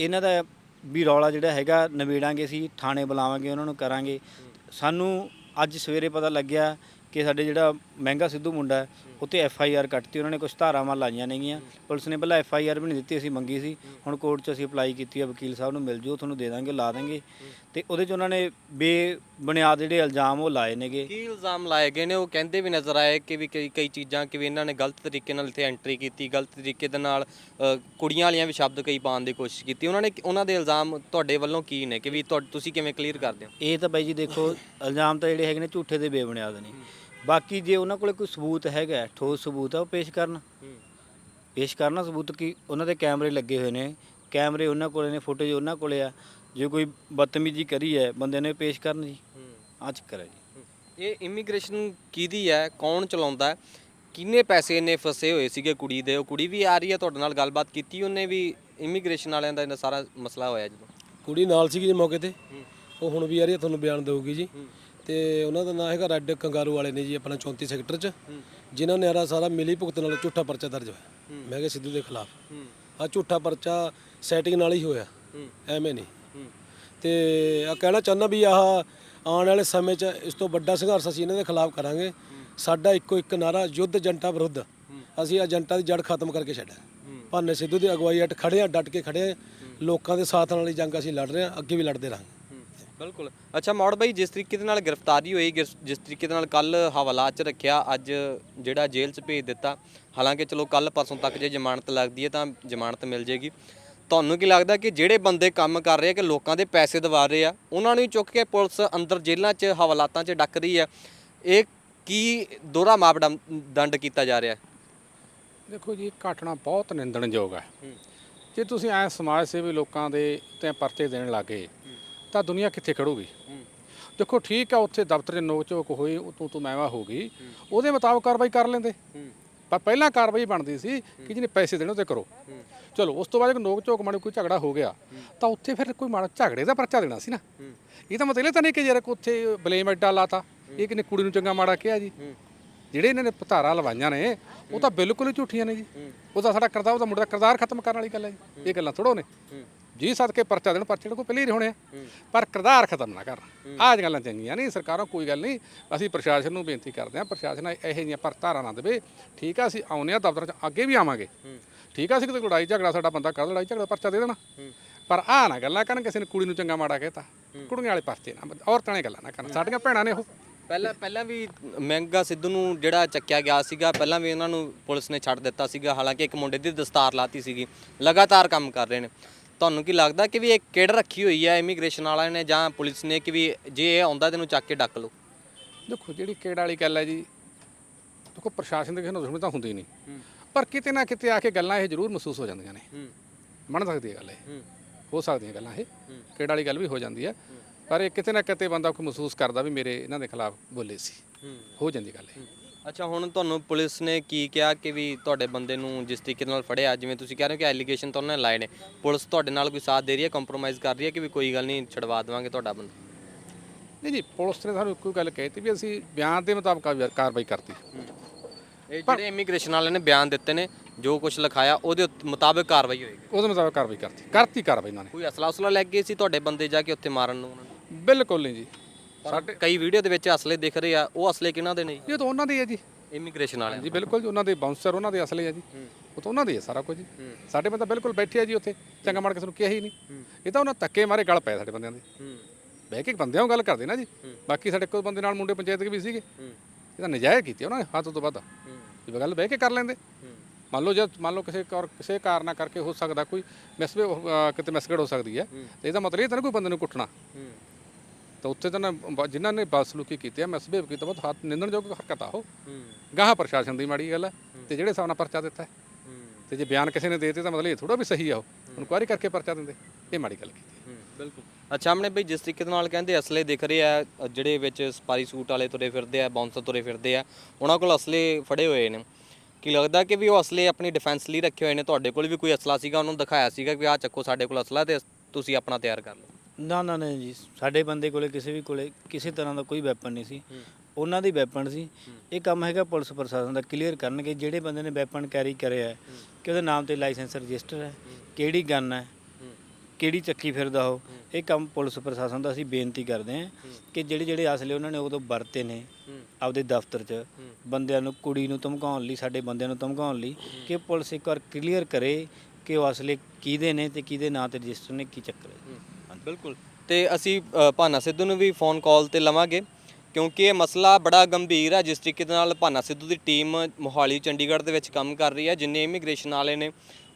ਇਹਨਾਂ ਦਾ ਵੀ ਰੌਲਾ ਜਿਹੜਾ ਹੈਗਾ ਨਵੇੜਾਂਗੇ ਅਸੀਂ ਥਾਣੇ ਬੁਲਾਵਾਂਗੇ ਉਹਨਾਂ ਨੂੰ ਕਰਾਂਗੇ। ਸਾਨੂੰ ਅੱਜ ਸਵੇਰੇ ਪਤਾ ਲੱਗਿਆ ਕਿ ਸਾਡੇ ਜਿਹੜਾ ਮਹਿੰਗਾ ਸਿੱਧੂ ਮੁੰਡਾ ਹੈ ਉੱਤੇ ਐਫ ਆਈ ਆਰ ਕੱਟਤੀ ਉਹਨਾਂ ਨੇ ਕੁਝ ਧਾਰਾਵਾਂ ਲਾਈਆਂ ਨੇਗੀਆਂ। ਪੁਲਿਸ ਨੇ ਪਹਿਲਾਂ ਐਫ ਆਈ ਆਰ ਵੀ ਨਹੀਂ ਦਿੱਤੀ ਅਸੀਂ ਮੰਗੀ ਸੀ। ਹੁਣ ਕੋਰਟ 'ਚ ਅਸੀਂ ਅਪਲਾਈ ਕੀਤੀ ਹੈ ਵਕੀਲ ਸਾਹਿਬ ਨੂੰ ਮਿਲ ਜੂ ਤੁਹਾਨੂੰ ਦੇ ਦਾਂਗੇ ਲਾ ਦਾਂਗੇ। ਤੇ ਉਹਦੇ 'ਚ ਉਹਨਾਂ ਨੇ ਬੇਬੁਨਿਆਦ ਜਿਹੜੇ ਇਲਜ਼ਾਮ ਉਹ ਲਾਏ ਨੇਗੇ। ਕੀ ਇਲਜ਼ਾਮ ਲਾਏ ਗਏ ਨੇ? ਉਹ ਕਹਿੰਦੇ ਵੀ ਨਜ਼ਰ ਆਏ ਕਿ ਵੀ ਕਈ ਕਈ ਚੀਜ਼ਾਂ ਕਿ ਵੀ ਇਹਨਾਂ ਨੇ ਗਲਤ ਤਰੀਕੇ ਨਾਲ ਇੱਥੇ ਐਂਟਰੀ ਕੀਤੀ ਗਲਤ ਤਰੀਕੇ ਦੇ ਨਾਲ ਅ, ਕੁੜੀਆਂ ਵਾਲੀਆਂ ਵੀ ਸ਼ਬਦ ਕਈ ਪਾਉਣ ਦੀ ਕੋਸ਼ਿਸ਼ ਕੀਤੀ। ਉਹਨਾਂ ਨੇ ਉਹਨਾਂ ਦੇ ਇਲਜ਼ਾਮ ਤੁਹਾਡੇ ਵੱਲੋਂ ਕੀ ਨੇ? ਕਿ ਵੀ ਤੁਹਾ- ਤੁਸੀਂ ਕਿਵੇਂ ਕਲੀਅਰ ਕਰਦੇ ਹੋ? ਇਹ ਤਾਂ ਬਾਈ ਜੀ ਦੇਖੋ ਇਲਜ਼ਾਮ ਤਾਂ ਜਿਹੜੇ ਹੈਗੇ ਨੇ ਝੂਠੇ ਦੇ ਬੇਬੁਨਿਆਦ ਨੇ। ਬਾਕੀ ਜੇ ਉਹਨਾਂ ਕੋਲੇ ਕੋਈ ਸਬੂਤ ਹੈਗਾ ਠੋਸ ਸਬੂਤ ਆ ਉਹ ਪੇਸ਼ ਕਰਨ। ਪੇਸ਼ ਕਰਨਾ ਸਬੂਤ ਕੀ ਉਹਨਾਂ ਦੇ ਕੈਮਰੇ ਲੱਗੇ ਹੋਏ ਨੇ ਕੈਮਰੇ ਉਹਨਾਂ ਕੋਲੇ ਨੇ ਫੁਟੇਜ ਉਹਨਾਂ ਕੋਲੇ ਆ। ਜੇ ਕੋਈ ਬਦਤਮੀਜ਼ੀ ਕਰੀ ਹੈ ਬੰਦੇ ਨੇ ਪੇਸ਼ ਕਰਨ ਜੀ। ਆ ਚੱਕਰ ਹੈ ਜੀ। ਇਹ ਇਮੀਗ੍ਰੇਸ਼ਨ ਕਿਹਦੀ ਹੈ ਕੌਣ ਚਲਾਉਂਦਾ ਕਿੰਨੇ ਪੈਸੇ ਨੇ ਫਸੇ ਹੋਏ ਸੀਗੇ ਕੁੜੀ ਦੇ? ਉਹ ਕੁੜੀ ਵੀ ਆ ਰਹੀ ਹੈ ਤੁਹਾਡੇ ਨਾਲ ਗੱਲਬਾਤ ਕੀਤੀ ਉਹਨੇ ਵੀ ਇਮੀਗ੍ਰੇਸ਼ਨ ਵਾਲਿਆਂ ਦਾ ਇਹਨਾਂ ਸਾਰਾ ਮਸਲਾ ਹੋਇਆ ਜਦੋਂ? ਕੁੜੀ ਨਾਲ ਸੀਗੀ ਜੀ ਮੌਕੇ ਤੇ। ਉਹ ਹੁਣ ਵੀ ਆ ਰਹੀ ਹੈ ਤੁਹਾਨੂੰ ਬਿਆਨ ਦੇਊਗੀ ਜੀ। ਤੇ ਉਹਨਾਂ ਦਾ ਨਾਮ ਹੈਗਾ ਰੈੱਡ ਕੰਗਾਰੂ ਵਾਲੇ ਨੇ ਜੀ ਆਪਣਾ 34 ਸੈਕਟਰ 'ਚ। ਜਿਨ੍ਹਾਂ ਨੇ ਆਰਾ ਸਾਰਾ ਮਿਲੀ ਭੁਗਤ ਨਾਲ ਝੂਠਾ ਪਰਚਾ ਦਰਜ ਹੋਇਆ। ਮੈਂ ਕਿਹਾ ਸਿੱਧੂ ਦੇ ਖਿਲਾਫ। ਆ ਝੂਠਾ ਪਰਚਾ ਸੈਟਿੰਗ ਨਾਲ ਹੀ ਹੋਇਆ। ਐਵੇਂ ਨਹੀਂ। ਤੇ ਆ ਕਹਿਣਾ ਚਾਹੁੰਦਾ ਵੀ ਆਹ ਆਉਣ ਵਾਲੇ ਸਮੇਂ 'ਚ ਇਸ ਤੋਂ ਵੱਡਾ ਸੰਘਰਸ਼ ਅਸੀਂ ਇਹਨਾਂ ਦੇ ਖਿਲਾਫ ਕਰਾਂਗੇ। ਸਾਡਾ ਇੱਕੋ ਇੱਕ ਨਾਰਾ ਯੁੱਧ ਏਜੰਟਾਂ ਵਿਰੁੱਧ। ਅਸੀਂ ਏਜੰਟਾਂ ਦੀ ਜੜ ਖਤਮ ਕਰਕੇ ਛੱਡਾਂਗੇ ਭਾਨੇ ਸਿੱਧੂ ਦੀ ਅਗਵਾਈ ਹੇਠ ਖੜੇ ਆ ਡਟ ਕੇ ਖੜੇ ਆ। ਲੋਕਾਂ ਦੇ ਸਾਥ ਨਾਲ ਹੀ ਜੰਗ ਅਸੀਂ ਲੜ ਰਹੇ ਆ ਅੱਗੇ ਵੀ ਲੜਦੇ ਰਹਾਂਗੇ। ਬਿਲਕੁਲ। ਅੱਛਾ ਮੌੜ ਬਾਈ ਜਿਸ ਤਰੀਕੇ ਦੇ ਨਾਲ ਗ੍ਰਿਫਤਾਰੀ ਹੋਈ ਗਿਸ- ਜਿਸ ਤਰੀਕੇ ਦੇ ਨਾਲ ਕੱਲ ਹਵਾਲਾਤ 'ਚ ਰੱਖਿਆ ਅੱਜ ਜਿਹੜਾ ਜੇਲ੍ਹ 'ਚ ਭੇਜ ਦਿੱਤਾ ਹਾਲਾਂਕਿ ਚਲੋ ਕੱਲ ਪਰਸੋਂ ਤੱਕ ਜੇ ਜ਼ਮਾਨਤ ਲੱਗਦੀ ਹੈ ਤਾਂ ਜ਼ਮਾਨਤ ਮਿਲ ਜੇਗੀ। ਤੁਹਾਨੂੰ ਕੀ ਲੱਗਦਾ ਕਿ ਜਿਹੜੇ ਬੰਦੇ ਕੰਮ ਕਰ ਰਹੇ ਆ ਕਿ ਲੋਕਾਂ ਦੇ ਪੈਸੇ ਦਵਾ ਰਹੇ ਆ ਉਹਨਾਂ ਨੂੰ ਹੀ ਚੁੱਕ ਕੇ ਪੁਲਿਸ ਅੰਦਰ ਜੇਲ੍ਹਾਂ 'ਚ ਹਵਾਲਾਤਾਂ 'ਚ ਡੱਕ ਰਹੀ ਹੈ? ਇਹ ਕੀ ਦੋਹਰਾ ਮਾਪਦੰਡ ਕੀਤਾ ਜਾ ਰਿਹਾ ਹੈ? ਦੇਖੋ ਜੀ ਇਹ ਘਟਨਾ ਬਹੁਤ ਨਿੰਦਣਯੋਗ ਹੈ। ਜੇ ਤੁਸੀਂ ਐ ਸਮਾਜ ਸੇਵੀ ਲੋਕਾਂ ਦੇ ਤੇ ਪਰਚੇ ਦੇਣ ਲੱਗੇ ਤਾਂ ਦੁਨੀਆ ਕਿੱਥੇ ਖੜੂਗੀ? ਦੇਖੋ ਠੀਕ ਆ ਉੱਥੇ ਦਫ਼ਤਰ ਨੋਕ ਝੋਕ ਹੋਈ ਉਹ ਤੂੰ ਤੂੰ ਮੈਵਾ ਹੋ ਗਈ। ਉਹਦੇ ਮੁਤਾਬਕ ਕਾਰਵਾਈ ਕਰ ਲੈਂਦੇ। ਪਰ ਪਹਿਲਾਂ ਕਾਰਵਾਈ ਬਣਦੀ ਸੀ ਕਿ ਜਿਹਨੇ ਪੈਸੇ ਦੇਣੇ ਉਹ ਤੇ ਕਰੋ ਚਲੋ ਉਸ ਤੋਂ ਬਾਅਦ ਜੇ ਨੋਕ ਝੋਕ ਮਾੜੀ ਕੋਈ ਝਗੜਾ ਹੋ ਗਿਆ ਤਾਂ ਉੱਥੇ ਫਿਰ ਕੋਈ ਮਾੜਾ ਝਗੜੇ ਦਾ ਪਰਚਾ ਦੇਣਾ ਸੀ ਨਾ। ਇਹ ਤਾਂ ਮਤਲਬ ਇਹ ਤਾਂ ਨਹੀਂ ਕਿ ਯਾਰ ਉੱਥੇ ਬਲੇਮ ਐਡਾ ਲਾਤਾ। ਇਹ ਕਿਨੇ ਕੁੜੀ ਨੂੰ ਚੰਗਾ ਮਾੜਾ ਕਿਹਾ ਜੀ? ਜਿਹੜੇ ਇਹਨਾਂ ਨੇ ਪਤਾਰਾ ਲਵਾਈਆਂ ਨੇ ਉਹ ਤਾਂ ਬਿਲਕੁਲ ਹੀ ਝੂਠੀਆਂ ਨੇ ਜੀ। ਉਹ ਤਾਂ ਸਾਡਾ ਕਰਦਾ ਉਹਦਾ ਮੁੰਡਾ ਕਰਦਾਰ ਖਤਮ ਕਰਨ ਵਾਲੀ ਗੱਲ ਹੈ ਜੀ। ਇਹ ਗੱਲਾਂ ਥੋੜੋ ਨੇ ਜੀ ਸਦਕੇ ਪਰਚਾ ਦੇਣ ਪਰਚੇ ਕੋਈ ਪਹਿਲੇ ਹੀ ਹੋਣੇ ਆ। ਪਰ ਕਰਦਾਰ ਖਤਮ ਨਾ ਕਰਨ। ਆਹ ਗੱਲਾਂ ਚੰਗੀਆਂ ਨਹੀਂ ਸਰਕਾਰਾਂ ਕੋਈ ਗੱਲ ਨਹੀਂ। ਅਸੀਂ ਪ੍ਰਸ਼ਾਸਨ ਨੂੰ ਬੇਨਤੀ ਕਰਦੇ ਹਾਂ ਪ੍ਰਸ਼ਾਸਨ ਇਹੋ ਜਿਹੀਆਂ ਪਰਤਾਰਾਂ ਨਾ ਦੇਵੇ। ਠੀਕ ਆ ਅਸੀਂ ਆਉਨੇ ਆ ਦਫ਼ਤਰਾਂ 'ਚ ਅੱਗੇ ਵੀ ਆਵਾਂਗੇ। ਠੀਕ ਆ ਅਸੀਂ ਕਿਤੇ ਲੜਾਈ ਝਗੜਾ ਸਾਡਾ ਬੰਦਾ ਕਰ ਲੜਾਈ ਝਗੜਾ ਪਰਚਾ ਦੇ ਦੇਣਾ। ਪਰ ਆਹ ਨਾ ਗੱਲਾਂ ਕਰਨ ਕਿਸੇ ਨੇ ਕੁੜੀ ਨੂੰ ਚੰਗਾ ਮਾੜਾ ਕਹਿਤਾ। ਕੁੜੀਆਂ ਵਾਲੇ ਪਰਚੇ ਨਾ ਔਰਤਾਂ ਨੇ ਗੱਲਾਂ ਨਾ ਕਰਨ। ਸਾਡੀਆਂ ਭੈਣਾਂ ਨੇ ਉਹ। ਪਹਿਲਾਂ ਪਹਿਲਾਂ ਵੀ ਮਹਿੰਗਾ ਸਿੱਧੂ ਨੂੰ ਜਿਹੜਾ ਚੱਕਿਆ ਗਿਆ ਸੀਗਾ ਪਹਿਲਾਂ ਵੀ ਇਹਨਾਂ ਨੂੰ ਪੁਲਿਸ ਨੇ ਛੱਡ ਦਿੱਤਾ ਸੀਗਾ। ਹਾਲਾਂਕਿ ਇੱਕ ਮੁੰਡੇ ਦੀ ਦਸਤਾਰ ਲਾਤੀ ਸੀਗੀ। ਲਗਾਤਾਰ ਕੰਮ ਕਰ ਰਹੇ ਨੇ। ਤੁਹਾਨੂੰ ਕੀ ਲੱਗਦਾ ਕਿ ਵੀ ਇਹ ਕਿਹੜ ਰੱਖੀ ਹੋਈ ਹੈ ਇਮੀਗ੍ਰੇਸ਼ਨ ਵਾਲਿਆਂ ਨੇ ਜਾਂ ਪੁਲਿਸ ਨੇ ਕਿ ਵੀ ਜੇ ਇਹ ਆਉਂਦਾ ਤੈਨੂੰ ਚੱਕ ਕੇ ਡੱਕ ਲਓ? ਦੇਖੋ ਜਿਹੜੀ ਕਿਹੜ ਵਾਲੀ ਗੱਲ ਹੈ ਜੀ ਦੇਖੋ ਪ੍ਰਸ਼ਾਸਨ ਦੇ ਕਿਸੇ ਨੂੰ ਦੁਸ਼ਮਣੀ ਤਾਂ ਹੁੰਦੀ ਨਹੀਂ। ਪਰ ਕਿਤੇ ਨਾ ਕਿਤੇ ਆ ਕੇ ਗੱਲਾਂ ਇਹ ਜ਼ਰੂਰ ਮਹਿਸੂਸ ਹੋ ਜਾਂਦੀਆਂ ਨੇ। ਮੰਨ ਸਕਦੀ ਹੈ ਗੱਲ ਇਹ। ਹੋ। ਸਕਦੀਆਂ ਗੱਲਾਂ ਇਹ। ਕਿਹੜ ਵਾਲੀ ਗੱਲ ਵੀ ਹੋ ਜਾਂਦੀ ਹੈ। ਪਰ ਇਹ ਕਿਤੇ ਨਾ ਕਿਤੇ ਬੰਦਾ ਕੋਈ ਮਹਿਸੂਸ ਕਰਦਾ ਵੀ ਮੇਰੇ ਇਹਨਾਂ ਦੇ ਖਿਲਾਫ ਬੋਲੇ ਸੀ। ਹੋ। ਜਾਂਦੀ ਗੱਲ ਇਹ। ਅੱਛਾ ਹੁਣ ਤੁਹਾਨੂੰ ਪੁਲਿਸ ਨੇ ਕੀ ਕਿਹਾ ਕਿ ਵੀ ਤੁਹਾਡੇ ਬੰਦੇ ਨੂੰ ਜਿਸ ਤਰੀਕੇ ਨਾਲ ਫੜਿਆ ਜਿਵੇਂ ਤੁਸੀਂ ਕਹਿ ਰਹੇ ਹੋ ਕਿ ਐਲੀਗੇਸ਼ਨ ਤਾਂ ਉਹਨਾਂ ਨੇ ਲਾਏ ਨੇ। ਪੁਲਿਸ ਤੁਹਾਡੇ ਨਾਲ ਕੋਈ ਸਾਥ ਦੇ ਰਹੀ ਹੈ ਕੰਪਰੋਮਾਈਜ਼ ਕਰ ਰਹੀ ਹੈ ਕਿ ਵੀ ਕੋਈ ਗੱਲ ਨਹੀਂ ਛਡਵਾ ਦੇਵਾਂਗੇ ਤੁਹਾਡਾ ਬੰਦਾ? ਨਹੀਂ ਜੀ ਪੁਲਿਸ ਨੇ ਸਾਨੂੰ ਇੱਕੋ ਹੀ ਗੱਲ ਕਹੀ ਤੀ ਵੀ ਅਸੀਂ ਬਿਆਨ ਦੇ ਮੁਤਾਬਕ ਕਾਰਵਾਈ- ਕਾਰਵਾਈ ਕਰਤੀ। ਇਹ ਜਿਹੜੇ ਇਮੀਗ੍ਰੇਸ਼ਨ ਵਾਲਿਆਂ ਨੇ ਬਿਆਨ ਦਿੱਤੇ ਨੇ ਜੋ ਕੁਝ ਲਿਖਾਇਆ ਉਹਦੇ ਉੱਤ- ਮੁਤਾਬਕ ਕਾਰਵਾਈ ਹੋਏਗੀ। ਉਹਦੇ ਮੁਤਾਬਕ ਕਾਰਵਾਈ ਕਰਤੀ। ਕਰਤੀ ਕਾਰਵਾਈ ਇਹਨਾਂ ਨੇ। ਕੋਈ ਅਸਲਾ ਉਸਲਾ ਲੈ ਕੇ ਗਏ ਸੀ ਤੁਹਾਡੇ ਬੰਦੇ ਜਾ ਕੇ ਉੱਥੇ ਮਾਰਨ ਨੂੰ ਉਹਨਾਂ ਨੂੰ? ਬਿਲਕੁਲ ਨਹੀਂ ਜੀ। ਸਾਡੇ ਕਈ ਵੀਡੀਓ ਦੇ ਵਿੱਚ ਅਸਲੇ ਦਿਖ ਰਹੇ ਆ ਉਹ ਅਸਲੇ ਕਿਹਨਾਂ ਦੇ ਨੇ ਇਹ ਤਾਂ ਉਹਨਾਂ ਦੀ ਹੈ ਜੀ। ਇਮੀਗ੍ਰੇਸ਼ਨ ਵਾਲਿਆਂ ਜੀ ਬਿਲਕੁਲ ਜੀ ਉਹਨਾਂ ਦੇ ਬਾਉਂਸਰ ਉਹਨਾਂ ਦੇ ਅਸਲੇ ਆ ਜੀ। ਉਹ ਤਾਂ ਉਹਨਾਂ ਦੇ ਹੈ ਸਾਰਾ ਕੁਝ ਜੀ। ਸਾਡੇ ਬੰਦਾ ਬਿਲਕੁਲ ਬੈਠੇ ਆ ਜੀ ਉੱਥੇ ਚੰਗਾ ਮਾਰ ਕਿਸੇ ਨੂੰ ਕਿਹਾ ਹੀ ਨਹੀਂ। ਇਹ ਤਾਂ ਉਹਨਾਂ ਧੱਕੇ ਮਾਰੇ ਗਲ ਪਏ ਸਾਡੇ ਬੰਦਿਆਂ ਦੇ। ਬਹਿ ਕੇ ਬੰਦਿਆਂ ਨਾਲ ਗੱਲ ਕਰਦੇ ਨਾ ਜੀ। ਬਾਕੀ ਸਾਡੇ ਕੋਲ ਬੰਦੇ ਨਾਲ ਮੁੰਡੇ ਪੰਚਾਇਤ ਦੇ ਵੀ ਸੀਗੇ। ਇਹ ਤਾਂ ਨਜਾਇਜ਼ ਕੀਤੀ ਉਹਨਾਂ ਨੇ ਹੱਥ ਤੋਂ ਵੱਧ। ਇਹ ਗੱਲ ਬਹਿ ਕੇ ਕਰ ਲੈਂਦੇ। ਮੰਨ ਲਓ ਜਦ ਮੰਨ ਲਓ ਕਿਸੇ ਕੌਰ ਕਿਸੇ ਕਾਰਨਾ ਕਰਕੇ ਹੋ ਸਕਦਾ ਕੋਈ ਮਿਸਵੇ ਕਿਤੇ ਮਿਸਗੜ ਹੋ ਸਕਦੀ ਹੈ। ਤੇ ਇਹਦਾ ਮਤਲਬ ਇਹ ਤਾਂ ਕੋਈ ਬੰਦੇ ਨੂੰ ਕੁੱਟਣਾ। ਤਾਂ ਉੱਥੇ ਤਾਂ ਨਾ ਬ- ਜਿਨ੍ਹਾਂ ਨੇ ਬਦਸਲੂਕੀ ਕੀਤੀ ਹੈ ਮਿਸਬਿਹੇਵ ਕੀਤਾ ਬਹੁਤ ਹੱਥ ਨਿੰਦਣਯੋਗ ਹਰਕਤ ਆ ਉਹ ਗਾਹਾਂ ਪ੍ਰਸ਼ਾਸਨ ਦੀ ਮਾੜੀ ਗੱਲ ਹੈ ਤੇ ਜਿਹੜੇ ਹਿਸਾਬ ਨਾਲ ਪਰਚਾ ਦਿੱਤਾ ਹੈ। ਤੇ ਜੇ ਬਿਆਨ ਕਿਸੇ ਨੇ ਦੇ ਦਿੱਤੇ ਤਾਂ ਮਤਲਬ ਇਹ ਥੋੜਾ ਵੀ ਸਹੀ ਆ ਉਹ ਇਨਕੁਆਇਰੀ ਕਰਕੇ ਪਰਚਾ ਦਿੰਦੇ ਇਹ ਮਾੜੀ ਗੱਲ ਕੀਤੀ। ਬਿਲਕੁਲ। ਅੱਛਾ ਸਾਹਮਣੇ ਬਈ ਜਿਸ ਤਰੀਕੇ ਦੇ ਨਾਲ ਕਹਿੰਦੇ ਅਸਲੇ ਦਿਖ ਰਹੇ ਆ ਅ, ਜਿਹੜੇ ਵਿੱਚ ਸਪਾਰੀ ਸੂਟ ਵਾਲੇ ਤੁਰੇ ਫਿਰਦੇ ਆ ਬਾਉਂਸਰ ਤੁਰੇ ਫਿਰਦੇ ਆ ਉਹਨਾਂ ਕੋਲ ਅਸਲੇ ਫੜੇ ਹੋਏ ਨੇ। ਕੀ ਲੱਗਦਾ ਕਿ ਵੀ ਉਹ ਅਸਲੇ ਆਪਣੀ ਡਿਫੈਂਸ ਲਈ ਰੱਖੇ ਹੋਏ ਨੇ ਤੁਹਾਡੇ ਕੋਲ ਵੀ ਕੋਈ ਅਸਲਾ ਸੀਗਾ ਉਹਨੂੰ ਦਿਖਾਇਆ ਸੀਗਾ ਕਿ ਆਹ ਚੱਕੋ ਸਾਡੇ ਕੋਲ ਅਸਲਾ ਤੇ ਤੁਸੀਂ ਆਪਣਾ ਤਿਆਰ ਕਰ ਲਓ। ਨਾ ਨਾ ਨਾ ਜੀ। ਸਾਡੇ ਬੰਦੇ ਕੋਲੇ ਕਿਸੇ ਵੀ ਕੋਲੇ ਕਿਸੇ ਤਰ੍ਹਾਂ ਦਾ ਕੋਈ ਵੈਪਨ ਨਹੀਂ ਸੀ। ਉਹਨਾਂ ਦੀ ਵੈਪਨ ਸੀ। ਇਹ ਕੰਮ ਹੈਗਾ ਪੁਲਿਸ ਪ੍ਰਸ਼ਾਸਨ ਦਾ। ਕਲੀਅਰ ਕਰਨਗੇ ਜਿਹੜੇ ਬੰਦੇ ਨੇ ਵੈਪਨ ਕੈਰੀ ਕਰਿਆ ਹੈ, ਕਿ ਉਹਦੇ ਨਾਮ ਤੇ ਲਾਇਸੈਂਸ ਰਜਿਸਟਰ ਹੈ ਕਿਹੜੀ ਗਨ ਹੈ ਕਿਹੜੀ ਚੱਕੀ ਫਿਰਦਾ ਉਹ। ਇਹ ਕੰਮ ਪੁਲਿਸ ਪ੍ਰਸ਼ਾਸਨ ਦਾ ਅਸੀਂ ਬੇਨਤੀ ਕਰਦੇ ਹਾਂ ਕਿ ਜਿਹੜੇ ਜਿਹੜੇ ਅਸਲੇ ਉਹਨਾਂ ਨੇ ਉਦੋਂ ਵਰਤੇ ਨੇ ਆਪਦੇ ਦਫ਼ਤਰ 'ਚ। ਬੰਦਿਆਂ ਨੂੰ ਕੁੜੀ ਨੂੰ ਧਮਕਾਉਣ ਲਈ ਸਾਡੇ ਬੰਦਿਆਂ ਨੂੰ ਧਮਕਾਉਣ ਲਈ ਕਿ ਪੁਲਿਸ ਇੱਕ ਵਾਰ ਕਲੀਅਰ ਕਰੇ ਕਿ ਉਹ ਅਸਲੇ ਕਿਹਦੇ ਨੇ ਤੇ ਕਿਹਦੇ ਨਾਂ ਤੇ ਰਜਿਸਟਰ ਨੇ ਕੀ ਚੱਕਰ ਹੈ। ਬਿਲਕੁਲ। ਤੇ ਅਸੀਂ ਅ, ਭਾਨਾ ਸਿੱਧੂ ਨੂੰ ਵੀ ਫੋਨ ਕਾਲ ਤੇ ਲਵਾਂਗੇ ਕਿਉਂਕਿ ਇਹ ਮਸਲਾ ਬੜਾ ਗੰਭੀਰ ਹੈ ਜਿਸ ਤਰੀਕੇ ਦੇ ਨਾਲ ਭਾਨਾ ਸਿੱਧੂ ਦੀ ਟੀਮ ਮੋਹਾਲੀ ਚੰਡੀਗੜ੍ਹ ਦੇ ਵਿੱਚ ਕੰਮ ਕਰ ਰਹੀ ਹੈ ਜਿੰਨੇ ਇਮੀਗ੍ਰੇਸ਼ਨ ਵਾਲੇ ਨੇ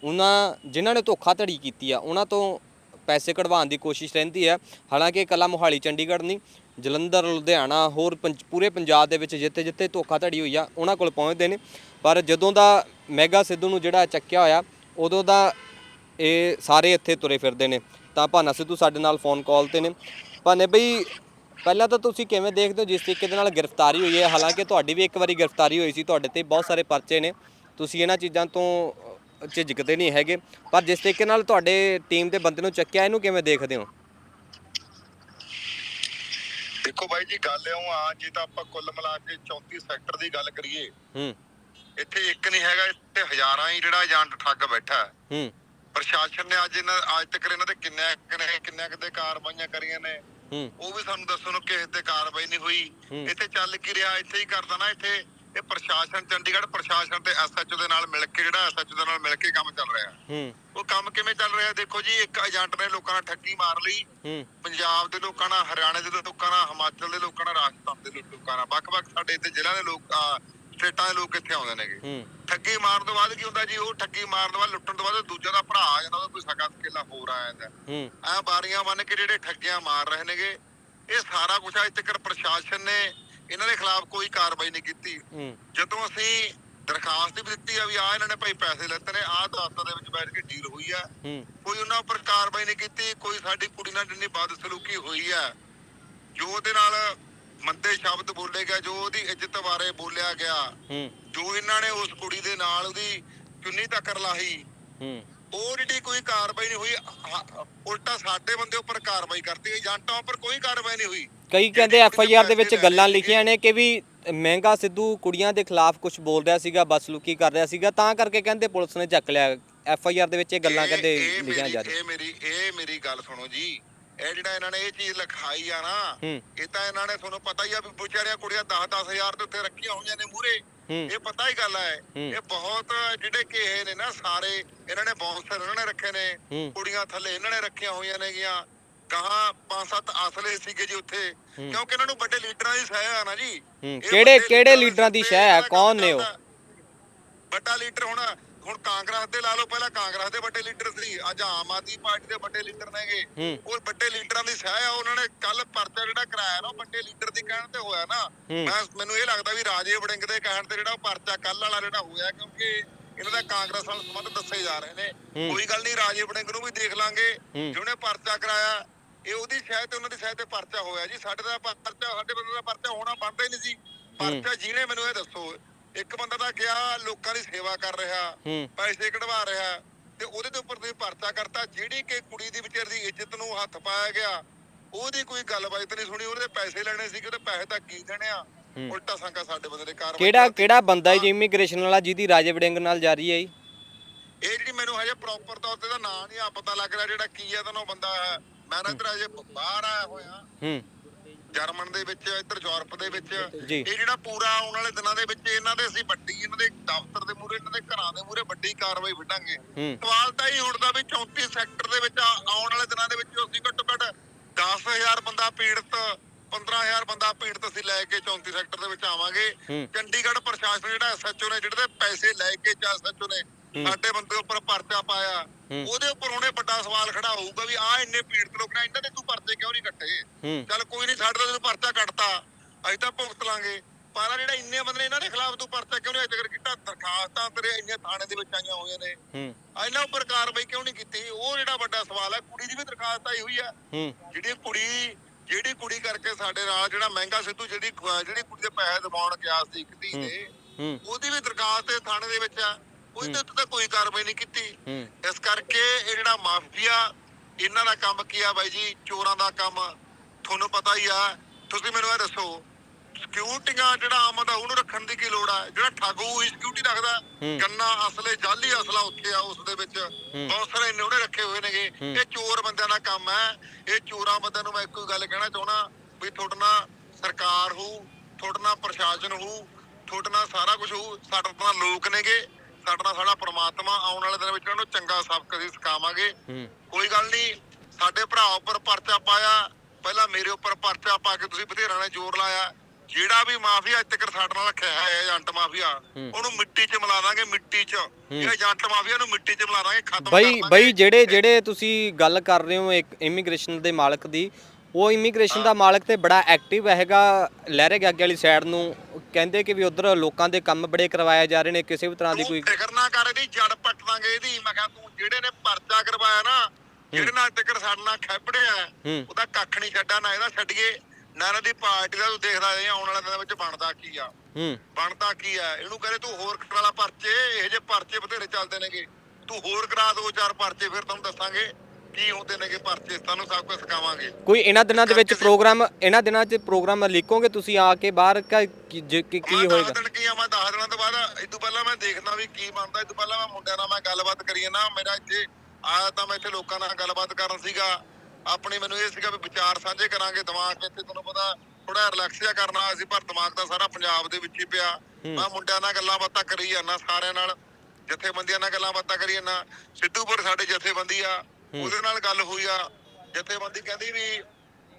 ਉਹਨਾਂ ਜਿਨ੍ਹਾਂ ਨੇ ਧੋਖਾਧੜੀ ਕੀਤੀ ਆ ਉਹਨਾਂ ਤੋਂ ਪੈਸੇ ਕਢਵਾਉਣ ਦੀ ਕੋਸ਼ਿਸ਼ ਰਹਿੰਦੀ ਹੈ ਹਾਲਾਂਕਿ ਇਹ ਇਕੱਲਾ ਮੋਹਾਲੀ ਚੰਡੀਗੜ੍ਹ ਨਹੀਂ ਜਲੰਧਰ ਲੁਧਿਆਣਾ ਹੋਰ ਪੰਜ- ਪੂਰੇ ਪੰਜਾਬ ਦੇ ਵਿੱਚ ਜਿੱਥੇ ਜਿੱਥੇ ਧੋਖਾਧੜੀ ਹੋਈ ਆ ਉਹਨਾਂ ਕੋਲ ਪਹੁੰਚਦੇ ਨੇ। ਪਰ ਜਦੋਂ ਦਾ ਮੈਗਾ ਸਿੱਧੂ ਨੂੰ ਜਿਹੜਾ ਚੱਕਿਆ ਹੋਇਆ ਉਦੋਂ ਦਾ ਇਹ ਸਾਰੇ ਇੱਥੇ ਤੁਰੇ ਫਿਰਦੇ ਨੇ। ਤਾਂ ਭਾਨਾ ਸਿੱਧੂ ਸਾਡੇ ਨਾਲ ਫੋਨ ਕਾਲ ਤੇ ਨੇ। ਭਾਨੇ ਬਈ ਪਹਿਲਾਂ ਤਾਂ ਤੁਸੀਂ ਕਿਵੇਂ ਦੇਖਦੇ ਹੋ? ਜਿਸ ਤਰੀਕੇ ਦੇ ਨਾਲ ਗ੍ਰਿਫਤਾਰੀ ਹੋਈ ਹੈ ਹਾਲਾਂਕਿ ਤੁਹਾਡੀ ਵੀ ਇੱਕ ਵਾਰੀ ਗ੍ਰਿਫਤਾਰੀ ਹੋਈ ਸੀ ਤੁਹਾਡੇ ਤੇ ਬਹੁਤ ਸਾਰੇ ਪਰਚੇ ਨੇ। ਤੁਸੀਂ ਇਹਨਾਂ ਚੀਜ਼ਾਂ ਤੋਂ ਝਿਜਕਦੇ ਨਹੀਂ ਹੈਗੇ। ਪਰ ਜਿਸ ਤਰੀਕੇ ਨਾਲ ਤੁਹਾਡੇ ਟੀਮ ਦੇ ਬੰਦੇ ਨੂੰ ਚੱਕਿਆ ਇਹਨੂੰ ਕਿਵੇਂ ਦੇਖਦੇ ਹੋ? ਦੇਖੋ ਬਾਈ ਜੀ ਗੱਲ ਇਉਂ ਆ ਜੇ ਤਾਂ ਆਪਾਂ ਕੁੱਲ ਮਿਲਾ ਕੇ 34 ਸੈਕਟਰ ਦੀ ਗੱਲ ਕਰੀਏ ਹੂੰ। ਇੱਥੇ ਇੱਕ ਨਹੀਂ ਹੈਗਾ ਇੱਥੇ ਹਜ਼ਾਰਾਂ ਹੀ ਜਿਹੜਾ ਏਜੰਟ ਠੱਗ ਬੈਠਾ। ਹੂੰ। ਪ੍ਰਸ਼ਾਸਨ ਨੇ ਅੱਜ ਇਹਨਾਂ ਅੱਜ ਤੱਕ ਇਹਨਾਂ ਤੇ ਕਿੰਨੇ ਕਿੰਨੇ ਕਿੰਨੇ ਕਿਤੇ ਕਾਰਵਾਈਆਂ ਕਰੀਆਂ ਨੇ ਹੂੰ। ਉਹ ਵੀ ਸਾਨੂੰ ਦੱਸਣ ਨੂੰ ਕਿਸੇ ਤੇ ਕਾਰਵਾਈ ਨਹੀਂ ਹੋਈ। ਇੱਥੇ ਚੱਲ ਕੀ ਰਿਹਾ ਇੱਥੇ ਹੀ ਕਰਦਾ ਨਾ ਇੱਥੇ। ਇਹ ਪ੍ਰਸ਼ਾਸਨ ਚੰਡੀਗੜ੍ਹ ਪ੍ਰਸ਼ਾਸਨ ਤੇ ਐਸਐਚਓ ਦੇ ਨਾਲ ਮਿਲ ਕੇ ਜਿਹੜਾ ਐਸਐਚਓ ਦੇ ਨਾਲ ਮਿਲ ਕੇ ਕੰਮ ਚੱਲ ਰਿਹਾ। ਹੂੰ। ਉਹ ਕੰਮ ਕਿਵੇਂ ਚੱਲ ਰਿਹਾ ਦੇਖੋ ਜੀ ਇੱਕ ਏਜੰਟ ਨੇ ਲੋਕਾਂ ਨਾਲ ਠੱਗੀ ਮਾਰ ਲਈ। ਹੂੰ। ਪੰਜਾਬ ਦੇ ਲੋਕਾਂ ਨਾਲ ਹਰਿਆਣੇ ਦੇ ਲੋਕਾਂ ਨਾਲ ਹਿਮਾਚਲ ਦੇ ਲੋਕਾਂ ਨਾਲ ਰਾਜਸਥਾਨ ਦੇ ਲੋਕਾਂ ਨਾਲ। ਵੱਖ-ਵੱਖ ਸਾਡੇ ਇੱਥੇ ਜ਼ਿਲ੍ਹਿਆਂ ਦੇ ਲੋਕ ਸਟੇਟਾਂ ਦੇ ਲੋਕ ਇੱਥੇ ਆਉਂਦੇ ਨੇਗੇ। ਹੂੰ। ਠੱਗੀ ਮਾਰਨ ਤੋਂ ਬਾਅਦ ਕੀ ਹੁੰਦਾ ਜੀ? ਉਹ ਠੱਗੀ ਮਾਰਨ ਤੋਂ ਬਾਅਦ ਲੁੱਟਣ ਤੋਂ ਬਾਅਦ ਦੂਜਾ ਦਾ ਭਰਾ ਆ ਜਾਂਦਾ ਉਹਦਾ ਕੋਈ ਸਕਾ ਸਕੇਲਾ ਹੋਰ ਆ ਜਾਂਦਾ। ਹੂੰ। ਐ ਬਾਰੀਆਂ ਬੰਨ ਕੇ ਜਿਹੜੇ ਠੱਗੀਆਂ ਮਾਰ ਰਹੇ ਨੇਗੇ ਇਹ ਸਾਰਾ ਕੁਝ ਅੱਜ ਤੱਕ ਪ੍ਰਸ਼ਾਸਨ ਨੇ ਇਹਨਾਂ ਦੇ ਖਿਲਾਫ ਕੋਈ ਕਾਰਵਾਈ ਨਹੀਂ ਕੀਤੀ। ਹੂੰ। ਜਦੋਂ ਅਸੀਂ ਦਰਖਾਸਤ ਵੀ ਦਿੱਤੀ ਆ ਵੀ ਆ ਇਹਨਾਂ ਨੇ ਭਾਈ ਪੈਸੇ ਲੈਤੇ ਨੇ ਆਹ ਦਫ਼ਤਰ ਦੇ ਵਿੱਚ ਬੈਠ ਕੇ ਡੀਲ ਹੋਈ ਆ। ਹੂੰ। ਕੋਈ ਉਹਨਾਂ ਉੱਪਰ ਕਾਰਵਾਈ ਨਹੀਂ ਕੀਤੀ ਕੋਈ ਸਾਡੀ ਕੁੜੀ ਨਾਲ ਜਿੰਨੀ ਬਦਸਲੂਕੀ ਹੋਈ ਆ ਜੋ ਉਹਦੇ ਨਾਲ ਮੰਦੇ ਸ਼ਬਦ ਬੋਲੇ ਗਿਆ ਜੋ ਉਹਦੀ ਇੱਜ਼ਤ ਬਾਰੇ ਬੋਲਿਆ ਗਿਆ ਹੂੰ। ਜੋ ਇਹਨਾਂ ਨੇ ਉਸ ਕੁੜੀ ਦੇ ਨਾਲ ਉਹਦੀ ਚੁੰਨੀ ਤੱਕ ਲਾਹੀ ਹੂੰ। ਉਹ ਜਿਹੜੀ ਕੋਈ ਕਾਰਵਾਈ ਨਹੀਂ ਹੋਈ ਹ- ਉਲਟਾ ਸਾਡੇ ਬੰਦੇ ਉੱਪਰ ਕਾਰਵਾਈ ਕਰਤੀ ਏਜੰਟਾਂ ਉੱਪਰ ਕੋਈ ਕਾਰਵਾਈ ਨਹੀਂ ਹੋਈ। ਕਈ ਕਹਿੰਦੇ ਐਫ ਆਈ ਆਰ ਦੇ ਵਿੱਚ ਗੱਲਾਂ ਲਿਖੀਆਂ ਨੇ ਕਿ ਵੀ ਮਹਿੰਗਾ ਸਿੱਧੂ ਕੁੜੀਆਂ ਦੇ ਖਿਲਾਫ ਕੁਝ ਬੋਲ ਰਿਹਾ ਸੀਗਾ ਬਸਲੂਕੀ ਕਰ ਰਿਹਾ ਸੀਗਾ ਤਾਂ ਕਰਕੇ ਕਹਿੰਦੇ ਪੁਲਿਸ ਨੇ ਚੱਕ ਲਿਆ। ਐਫ ਆਈ ਆਰ ਦੇ ਵਿੱਚ ਇਹ ਗੱਲਾਂ ਇਹ- ਕਹਿੰਦੇ ਇਹ ਲਿਖੀਆਂ ਮੇਰੀ- ਜਾ ਰਹੀਆਂ। ਇਹ ਮੇਰੀ ਇਹ ਮੇਰੀ ਗੱਲ ਸੁਣੋ ਜੀ। ਇਹ ਜਿਹੜਾ ਇਹਨਾਂ ਨੇ ਇਹ ਚੀਜ਼ ਲਿਖਾਈ ਆ ਨਾ ਹੂੰ। ਇਹ ਤਾਂ ਇਹਨਾਂ ਨੇ ਤੁਹਾਨੂੰ ਪਤਾ ਹੀ ਆ ਵੀ ਵਿਚਾਰੀਆਂ ਕੁੜੀਆਂ 10 10000 ਦੇ ਉੱਤੇ ਰੱਖੀਆਂ ਹੋਈਆਂ ਨੇ ਮੂਰੇ ਇਹ ਪਤਾ ਹੀ ਗੱਲ ਹੈ। ਇਹ ਬਹੁਤ ਜਿਹੜੇ ਕਿ ਇਹ ਨੇ ਨਾ ਸਾਰੇ ਇਹਨਾਂ ਨੇ ਬਾਉਂਸਰ ਇਹਨਾਂ ਨੇ ਰੱਖੇ ਨੇ। ਕੁੜੀਆਂ ਥੱਲੇ ਇਹਨਾਂ ਨੇ ਰੱਖੀਆਂ ਹੋਈਆਂ ਨੇਗੀਆਂ। ਕਹਾ ਪੰਜ ਸੱਤ ਅਸਲੇ ਸੀਗੇ ਜੀ ਉੱਥੇ। ਕਿਉਂਕਿ ਇਹਨਾਂ ਨੂੰ ਵੱਡੇ ਲੀਡਰਾਂ ਦੀ ਸਹਿ ਆ ਨਾ ਜੀ। ਕਿਹੜੇ- ਕਿਹੜੇ ਲੀਡਰਾਂ ਦੀ ਸਹਿ ਆ? ਕੌਣ ਨੇ ਉਹ? ਵੱਡਾ ਲੀਡਰ ਹੁਣ ਹੁਣ ਕਾਂਗਰਸ ਦੇ ਲਾ ਲਓ ਪਹਿਲਾਂ ਕਾਂਗਰਸ ਦੇ ਵੱਡੇ ਲੀਡਰ ਸੀ। ਅੱਜ ਆਮ ਆਦਮੀ ਪਾਰਟੀ ਦੇ ਵੱਡੇ ਲੀਡਰ ਨੇਗੇ। ਉਹ ਵੱਡੇ ਲੀਡਰਾਂ ਦੀ ਸਹਿ ਆ ਉਹਨਾਂ ਨੇ ਕੱਲ ਪਰਚਾ ਜਿਹੜਾ ਕਰਾਇਆ ਨਾ ਵੱਡੇ ਲੀਡਰ ਦੀ ਕਹਿਣ ਤੇ ਹੋਇਆ ਨਾ। ਮੈਂ ਮੈਨੂੰ ਇਹ ਲੱਗਦਾ ਵੀ ਰਾਜੇ ਵੜਿੰਗ ਦੇ ਕਹਿਣ ਤੇ ਜਿਹੜਾ ਉਹ ਪਰਚਾ ਕੱਲ ਵਾਲਾ ਜਿਹੜਾ ਹੋਇਆ ਕਿਉਂਕਿ ਇਹਨਾਂ ਦਾ ਕਾਂਗਰਸ ਨਾਲ ਸੰਬੰਧ ਦੱਸੇ ਜਾ ਰਹੇ ਨੇ। ਕੋਈ ਗੱਲ ਨਹੀਂ ਰਾਜੇ ਵੜਿੰਗ ਨੂੰ ਵੀ ਦੇਖ ਲਾਂਗੇ। ਜਿਹਨੇ ਪਰਚਾ ਕਰਾਇਆ ਇਹ ਉਹਦੀ ਸ਼ਾਇਦ ਤੇ ਉਹਨਾਂ ਦੀ ਸ਼ਾਇਦ ਤੇ ਪਰਚਾ ਹੋਇਆ ਜੀ। ਸਾਡੇ ਦਾ ਪਰਚਾ ਸਾਡੇ ਬੰਦੇ ਦਾ ਪਰਚਾ ਹੋਣਾ ਬਣਦਾ ਹੀ ਨਹੀਂ ਸੀ। ਪਰਚਾ ਜਿਹਨੇ ਮੈਨੂੰ ਇਹ ਦੱਸੋ ਇੱਕ ਬੰਦਾ ਤਾਂ ਕਿਹਾ ਲੋਕਾਂ ਦੀ ਸੇਵਾ ਕਰ ਰਿਹਾ ਹੂੰ। ਪੈਸੇ ਕਢਵਾ ਰਿਹਾ ਤੇ ਉਹਦੇ ਦੇ ਉੱਪਰ ਤੁਸੀਂ ਪਰਚਾ ਕਰਤਾ ਜਿਹੜੀ ਕਿ ਕੁੜੀ ਦੀ ਵਿਚਾਰ ਦੀ ਇੱਜ਼ਤ ਨੂੰ ਹੱਥ ਪਾਇਆ ਗਿਆ ਉਹਦੀ ਕੋਈ ਗੱਲਬਾਤ ਨਹੀਂ ਸੁਣੀ ਉਹਦੇ ਪੈਸੇ ਲੈਣੇ ਸੀ ਕਿ ਉਹਦੇ ਪੈਸੇ ਤਾਂ ਕੀ ਦੇਣੇ ਆ। ਉਲਟਾ ਸੰਕਾ ਸਾਡੇ ਬੰਦੇ ਦੇ ਕਾਰਵਾਈ ਕਿਹੜਾ। ਕਿਹੜਾ ਬੰਦਾ ਹੈ। ਜੀ ਇਮੀਗ੍ਰੇਸ਼ਨ ਵਾਲਾ ਜਿਹਦੀ ਰਾਜੇ ਵੜਿੰਗ ਨਾਲ ਜਾਰੀ ਹੈ ਜੀ? ਇਹ ਜਿਹੜੀ ਮੈਨੂੰ ਹਜੇ ਪ੍ਰੋਪਰ ਤੌਰ ਤੇ ਦਾ ਨਾਂ ਨਹੀਂ ਆ ਪਤਾ ਲੱਗ ਰਿਹਾ ਜਿਹੜਾ ਕੀ ਹੈ ਤੁਹਾਨੂੰ ਬੰਦਾ ਹੈ। ਮੈਂ ਨਾ ਇੱਧਰ ਹਜੇ ਬਾਹਰ ਆਇਆ ਹੋਇਆ। ਹੂੰ। ਜਰਮਨ ਦੇ ਵਿੱਚ ਇੱਧਰ ਯੂਰਪ ਦੇ ਵਿੱਚ। ਇਹ ਜਿਹੜਾ ਪੂਰਾ ਆਉਣ ਵਾਲੇ ਦਿਨਾਂ ਦੇ ਵਿੱਚ ਇਹਨਾਂ ਦੇ ਅਸੀਂ ਵੱਡੀ ਇਹਨਾਂ ਦੇ ਦਫ਼ਤਰ ਦੇ ਮੂਹਰੇ ਇਹਨਾਂ ਦੇ ਘਰਾਂ ਦੇ ਮੂਹਰੇ ਵੱਡੀ ਕਾਰਵਾਈ ਵਿੱਢਾਂਗੇ ਹੂੰ ਸਵਾਲ ਤਾਂ ਇਹ ਉੱਠਦਾ ਵੀ 34 ਸੈਕਟਰ ਦੇ ਵਿੱਚ ਆਉਣ ਵਾਲੇ ਦਿਨਾਂ ਦੇ ਵਿੱਚ ਅਸੀਂ ਘੱਟੋ ਘੱਟ 10000 ਬੰਦਾ ਪੀੜਤ 15000 ਬੰਦਾ ਪੀੜਤ ਅਸੀਂ ਲੈ ਕੇ 34 ਸੈਕਟਰ ਦੇ ਵਿੱਚ ਆਵਾਂਗੇ ਹੂੰ। ਚੰਡੀਗੜ੍ਹ ਪ੍ਰਸ਼ਾਸਨ ਜਿਹੜਾ ਐਸਐਚਓ ਨੇ ਜਿਹੜੇ ਪੈਸੇ ਲੈ ਕੇ ਜਾਂ ਐਸਐਚਓ ਨੇ ਸਾਡੇ ਬੰਦੇ ਉੱਪਰ ਪਰਚਾ ਪਾਇਆ। ਉਹਦੇ ਉੱਪਰ ਉਹਨੇ ਵੱਡਾ ਸਵਾਲ ਖੜਾ ਹੋਊਗਾ ਵੀ ਆ ਇੰਨੇ ਪੀੜਤ ਲੋਕ ਨੇ ਇਹਨਾਂ ਦੇ ਤੂੰ ਪਰਚੇ ਕਿਉਂ ਨਹੀਂ ਕੱਟੇ? ਚੱਲ ਕੋਈ ਨਹੀਂ ਸਾਡੇ ਤੋਂ ਪਰਚਾ ਕੱਟਤਾ ਅਸੀਂ ਤਾਂ ਭੁਗਤ ਲਾਂਗੇ। ਪਰ ਜਿਹੜਾ ਇੰਨੇ ਬੰਦੇ ਇਹਨਾਂ ਦੇ ਖਿਲਾਫ ਤੂੰ ਪਰਚਾ ਕਿਉਂ ਨਹੀਂ ਅਜੇ ਤੱਕ ਕੀਤਾ? ਦਰਖਾਸਤਾਂ ਤੇਰੇ ਇੰਨੇ ਥਾਣੇ ਦੇ ਵਿੱਚ ਆਈਆਂ ਹੋਈਆਂ ਨੇ। ਆ ਇਹਨਾਂ ਉੱਪਰ ਕਾਰਵਾਈ ਕਿਉਂ ਨਹੀਂ ਕੀਤੀ? ਉਹ ਜਿਹੜਾ ਵੱਡਾ ਸਵਾਲ ਹੈ ਕੁੜੀ ਦੀ ਵੀ ਦਰਖਾਸਤ ਆਈ ਹੋਈ ਹੈ। ਹੂੰ। ਜਿਹੜੀ ਕੁੜੀ ਜਿਹੜੀ ਕੁੜੀ ਕਰਕੇ ਸਾਡੇ ਨਾਲ ਜਿਹੜਾ ਮਹਿੰਗਾ ਸਿੱਧੂ ਜਿਹੜੀ ਜਿਹੜੀ ਕੁੜੀ ਦੇ ਪੈਸੇ ਦਿਵਾਉਣ ਗਿਆ ਸੀ ਇੱਕ ਧੀ ਦੇ ਉਹਦੀ ਵੀ ਦਰਖਾਸਤ ਥਾਣੇ ਦੇ ਵਿੱਚ ਆ। ਉਹਦੇ ਉੱਤੇ ਤਾਂ ਕੋਈ ਕਾਰਵਾਈ ਨਹੀਂ ਕੀਤੀ। ਹੂੰ। ਇਸ ਕਰਕੇ ਇਹ ਜਿਹੜਾ ਮਾਫੀਆ ਇਹਨਾਂ ਦਾ ਕੰਮ ਕੀ ਆ ਬਾਈ ਜੀ? ਚੋਰਾਂ ਦਾ ਕੰਮ। ਤੁਹਾਨੂੰ ਪਤਾ ਹੀ ਆ। ਤੁਸੀਂ ਮੈਨੂੰ ਇਹ ਦੱਸੋ ਸਿਕਿਉਰਟੀਆਂ ਜਿਹੜਾ ਆਮਦ ਆ ਉਹਨੂੰ ਰੱਖਣ ਦੀ ਕੀ ਲੋੜ ਆ? ਜਿਹੜਾ ਠੱਗ ਉਹ ਸਿਕਿਉਰਿਟੀ ਰੱਖਦਾ। ਗੰਨਾ ਅਸਲੇ ਜਾਲੀ ਅਸਲਾ ਉੱਥੇ ਆ ਉਸ ਦੇ ਵਿੱਚ। ਬਹੁਤ ਸਾਰੇ ਇੰਨੇ ਉਹਨੇ ਰੱਖੇ ਹੋਏ ਨੇਗੇ। ਇਹ ਚੋਰ ਬੰਦਿਆਂ ਦਾ ਕੰਮ ਹੈ ਇਹ ਚੋਰਾਂ ਬੰਦਿਆਂ ਨੂੰ ਮੈਂ ਇੱਕੋ ਹੀ ਗੱਲ ਕਹਿਣਾ ਚਾਹੁੰਦਾ ਵੀ ਤੁਹਾਡੇ ਨਾਲ ਸਰਕਾਰ ਹੋਊ ਤੁਹਾਡੇ ਨਾਲ ਪ੍ਰਸ਼ਾਸਨ ਹੋਊ ਤੁਹਾਡੇ ਨਾਲ ਸਾਰਾ ਕੁਝ ਹੋਊ ਸਾਡੇ ਨਾਲ ਲੋਕ ਨੇਗੇ। ਸਾਡੇ ਸਾਡਾ ਪ੍ਰਮਾਤਮਾ ਆਉਣ ਵਾਲੇ ਦਿਨ ਵਿੱਚ ਉਹਨਾਂ ਨੂੰ ਚੰਗਾ ਸਬਕ ਅਸੀਂ ਸਿਖਾਵਾਂਗੇ। ਕੋਈ ਗੱਲ ਨਹੀਂ ਸਾਡੇ ਭਰਾ ਉੱਪਰ ਪਰਚਾ ਪਾਇਆ। ਪਹਿਲਾਂ ਮੇਰੇ ਉੱਪਰ ਪਰਚਾ ਪਾ ਕੇ ਤੁਸੀਂ ਬਥੇਰਾ ਨੇ ਜ਼ੋਰ ਲਾਇਆ। ਜਿਹੜਾ ਵੀ ਮਾਫੀਆ ਅੱਜ ਤੱਕ ਸਾਡੇ ਨਾਲ ਰੱਖਿਆ ਹੈ ਏਜੰਟ ਮਾਫੀਆ ਉਹਨੂੰ ਮਿੱਟੀ 'ਚ ਮਿਲਾ ਦਾਂਗੇ ਮਿੱਟੀ 'ਚ। ਇਹ ਏਜੰਟ ਮਾਫੀਆ ਨੂੰ ਮਿੱਟੀ 'ਚ ਮਿਲਾ ਦਾਂਗੇ ਖਤਮ ਬਈ ਬਈ ਜਿਹੜੇ ਜਿਹੜੇ ਤੁਸੀਂ ਗੱਲ ਕਰ ਰਹੇ ਹੋ ਇੱਕ ਇਮੀਗ੍ਰੇਸ਼ਨ ਦੇ ਮਾਲਕ ਦੀ ਉਹ ਇਮੀਗ੍ਰੇਸ਼ਨ ਦਾ ਮਾਲਕ ਤੇ ਬੜਾ ਐਕਟਿਵ ਹੈਗਾ ਲਹਿਰੇ ਗੱਗੇ ਵਾਲੀ ਸਾਈਡ ਨੂੰ। ਕਹਿੰਦੇ ਕਿ ਵੀ ਉਧਰ ਲੋਕਾਂ ਦੇ ਕੰਮ ਬੜੇ ਕਰਵਾਏ ਜਾ ਰਹੇ ਨੇ ਕਿਸੇ ਵੀ ਤਰ੍ਹਾਂ ਦੀ ਕੋਈ ਫਿਕਰ ਨਾ ਕਰ ਇਹਦੀ ਜੜ ਪੱਟ ਦਾਂਗੇ ਇਹਦੀ। ਮੈਂ ਕਿਹਾ ਤੂੰ ਜਿਹੜੇ ਨੇ ਪਰਚਾ ਕਰਵਾਇਆ ਨਾ ਜਿਹੜੇ ਨਾਲ ਤੱਕ ਸਾਡੇ ਨਾਲ ਹੂੰ। ਉਹਦਾ ਕੱਖ ਨਹੀਂ ਛੱਡਾ ਨਾ ਇਹਦਾ ਛੱਡੀਏ ਨਾ ਇਹਨਾਂ ਦੀ ਪਾਰਟੀ ਦਾ ਤੂੰ ਦੇਖਦਾ ਇਹ ਆਉਣ ਵਾਲੇ ਦਿਨਾਂ ਵਿੱਚ ਬਣਦਾ ਕੀ ਆ। ਬਣਦਾ ਕੀ ਆ? ਇਹਨੂੰ ਕਹਿੰਦੇ ਤੂੰ ਹੋਰ ਕਰਾ ਲਾ ਪਰਚੇ ਇਹ ਜੇ ਪਰਚੇ ਬਥੇਰੇ ਚੱਲਦੇ ਨੇਗੇ। ਤੂੰ ਹੋਰ ਕਰਾ ਦੋ ਚਾਰ ਪਰਚੇ ਫਿਰ ਤੁਹਾਨੂੰ ਦੱਸਾਂਗੇ। ਕੀ ਹੁੰਦੇ ਨੇਗੇ ਪਰਚੇ? ਤੁਹਾਨੂੰ ਸਭ ਕੁਝ ਸਿਖਾਵਾਂਗੇ। ਕੋਈ ਇਹਨਾਂ ਦਿਨਾਂ ਦੇ ਵਿੱਚ ਪ੍ਰੋਗਰਾਮ ਇਹਨਾਂ ਦਿਨਾਂ 'ਚ ਪ੍ਰੋਗਰਾਮ ਲਿਖੋਗੇ ਤੁਸੀਂ ਆ ਕੇ ਬਾਹਰ? ਕ- ਕੀ ਜ- ਕੀ ਕੀ ਹੋਏਗਾ? ਦਿਨ ਕੀ ਆ ਮੈਂ 10 ਦਿਨਾਂ ਤੋਂ ਬਾਅਦ ਇਸ ਤੋਂ ਪਹਿਲਾਂ ਮੈਂ ਦੇਖਦਾ ਵੀ ਕੀ ਬਣਦਾ ਇਸ ਤੋਂ ਪਹਿਲਾਂ ਮੈਂ ਮੁੰਡਿਆਂ ਨਾਲ ਮੈਂ ਗੱਲਬਾਤ ਕਰੀ ਨਾ ਮੇਰਾ ਇੱਥੇ ਆਇਆ ਤਾਂ ਮੈਂ ਇੱਥੇ ਲੋਕਾਂ ਨਾਲ ਗੱਲਬਾਤ ਕਰਨ ਸੀਗਾ। ਆਪਣੇ ਮੈਨੂੰ ਇਹ ਸੀਗਾ ਵੀ ਵਿਚਾਰ ਸਾਂਝੇ ਕਰਾਂਗੇ ਦਿਮਾਗ ਇੱਥੇ ਤੁਹਾਨੂੰ ਪਤਾ ਥੋੜਾ ਰਿਲੈਕਸ ਜਿਹਾ ਕਰਨਾ ਸੀ ਪਰ ਦਿਮਾਗ ਤਾਂ ਸਾਰਾ ਪੰਜਾਬ ਦੇ ਵਿੱਚ ਹੀ ਪਿਆ। ਮੈਂ ਮੁੰਡਿਆਂ ਨਾਲ ਗੱਲਾਂ ਬਾਤਾਂ ਕਰੀ ਜਾਂਦਾ ਸਾਰਿਆਂ ਨਾਲ ਜਥੇਬੰਦੀਆਂ ਨਾਲ ਗੱਲਾਂ ਬਾਤਾਂ ਕਰੀ ਜਾਂਦਾ। ਸਿੱਧੂਪੁਰ ਸਾਡੇ ਜਥੇਬੰਦੀ ਆ। ਉਹਦੇ ਨਾਲ ਗੱਲ ਹੋਈ ਆ ਜਥੇਬੰਦੀ ਕਹਿੰਦੀ ਵੀ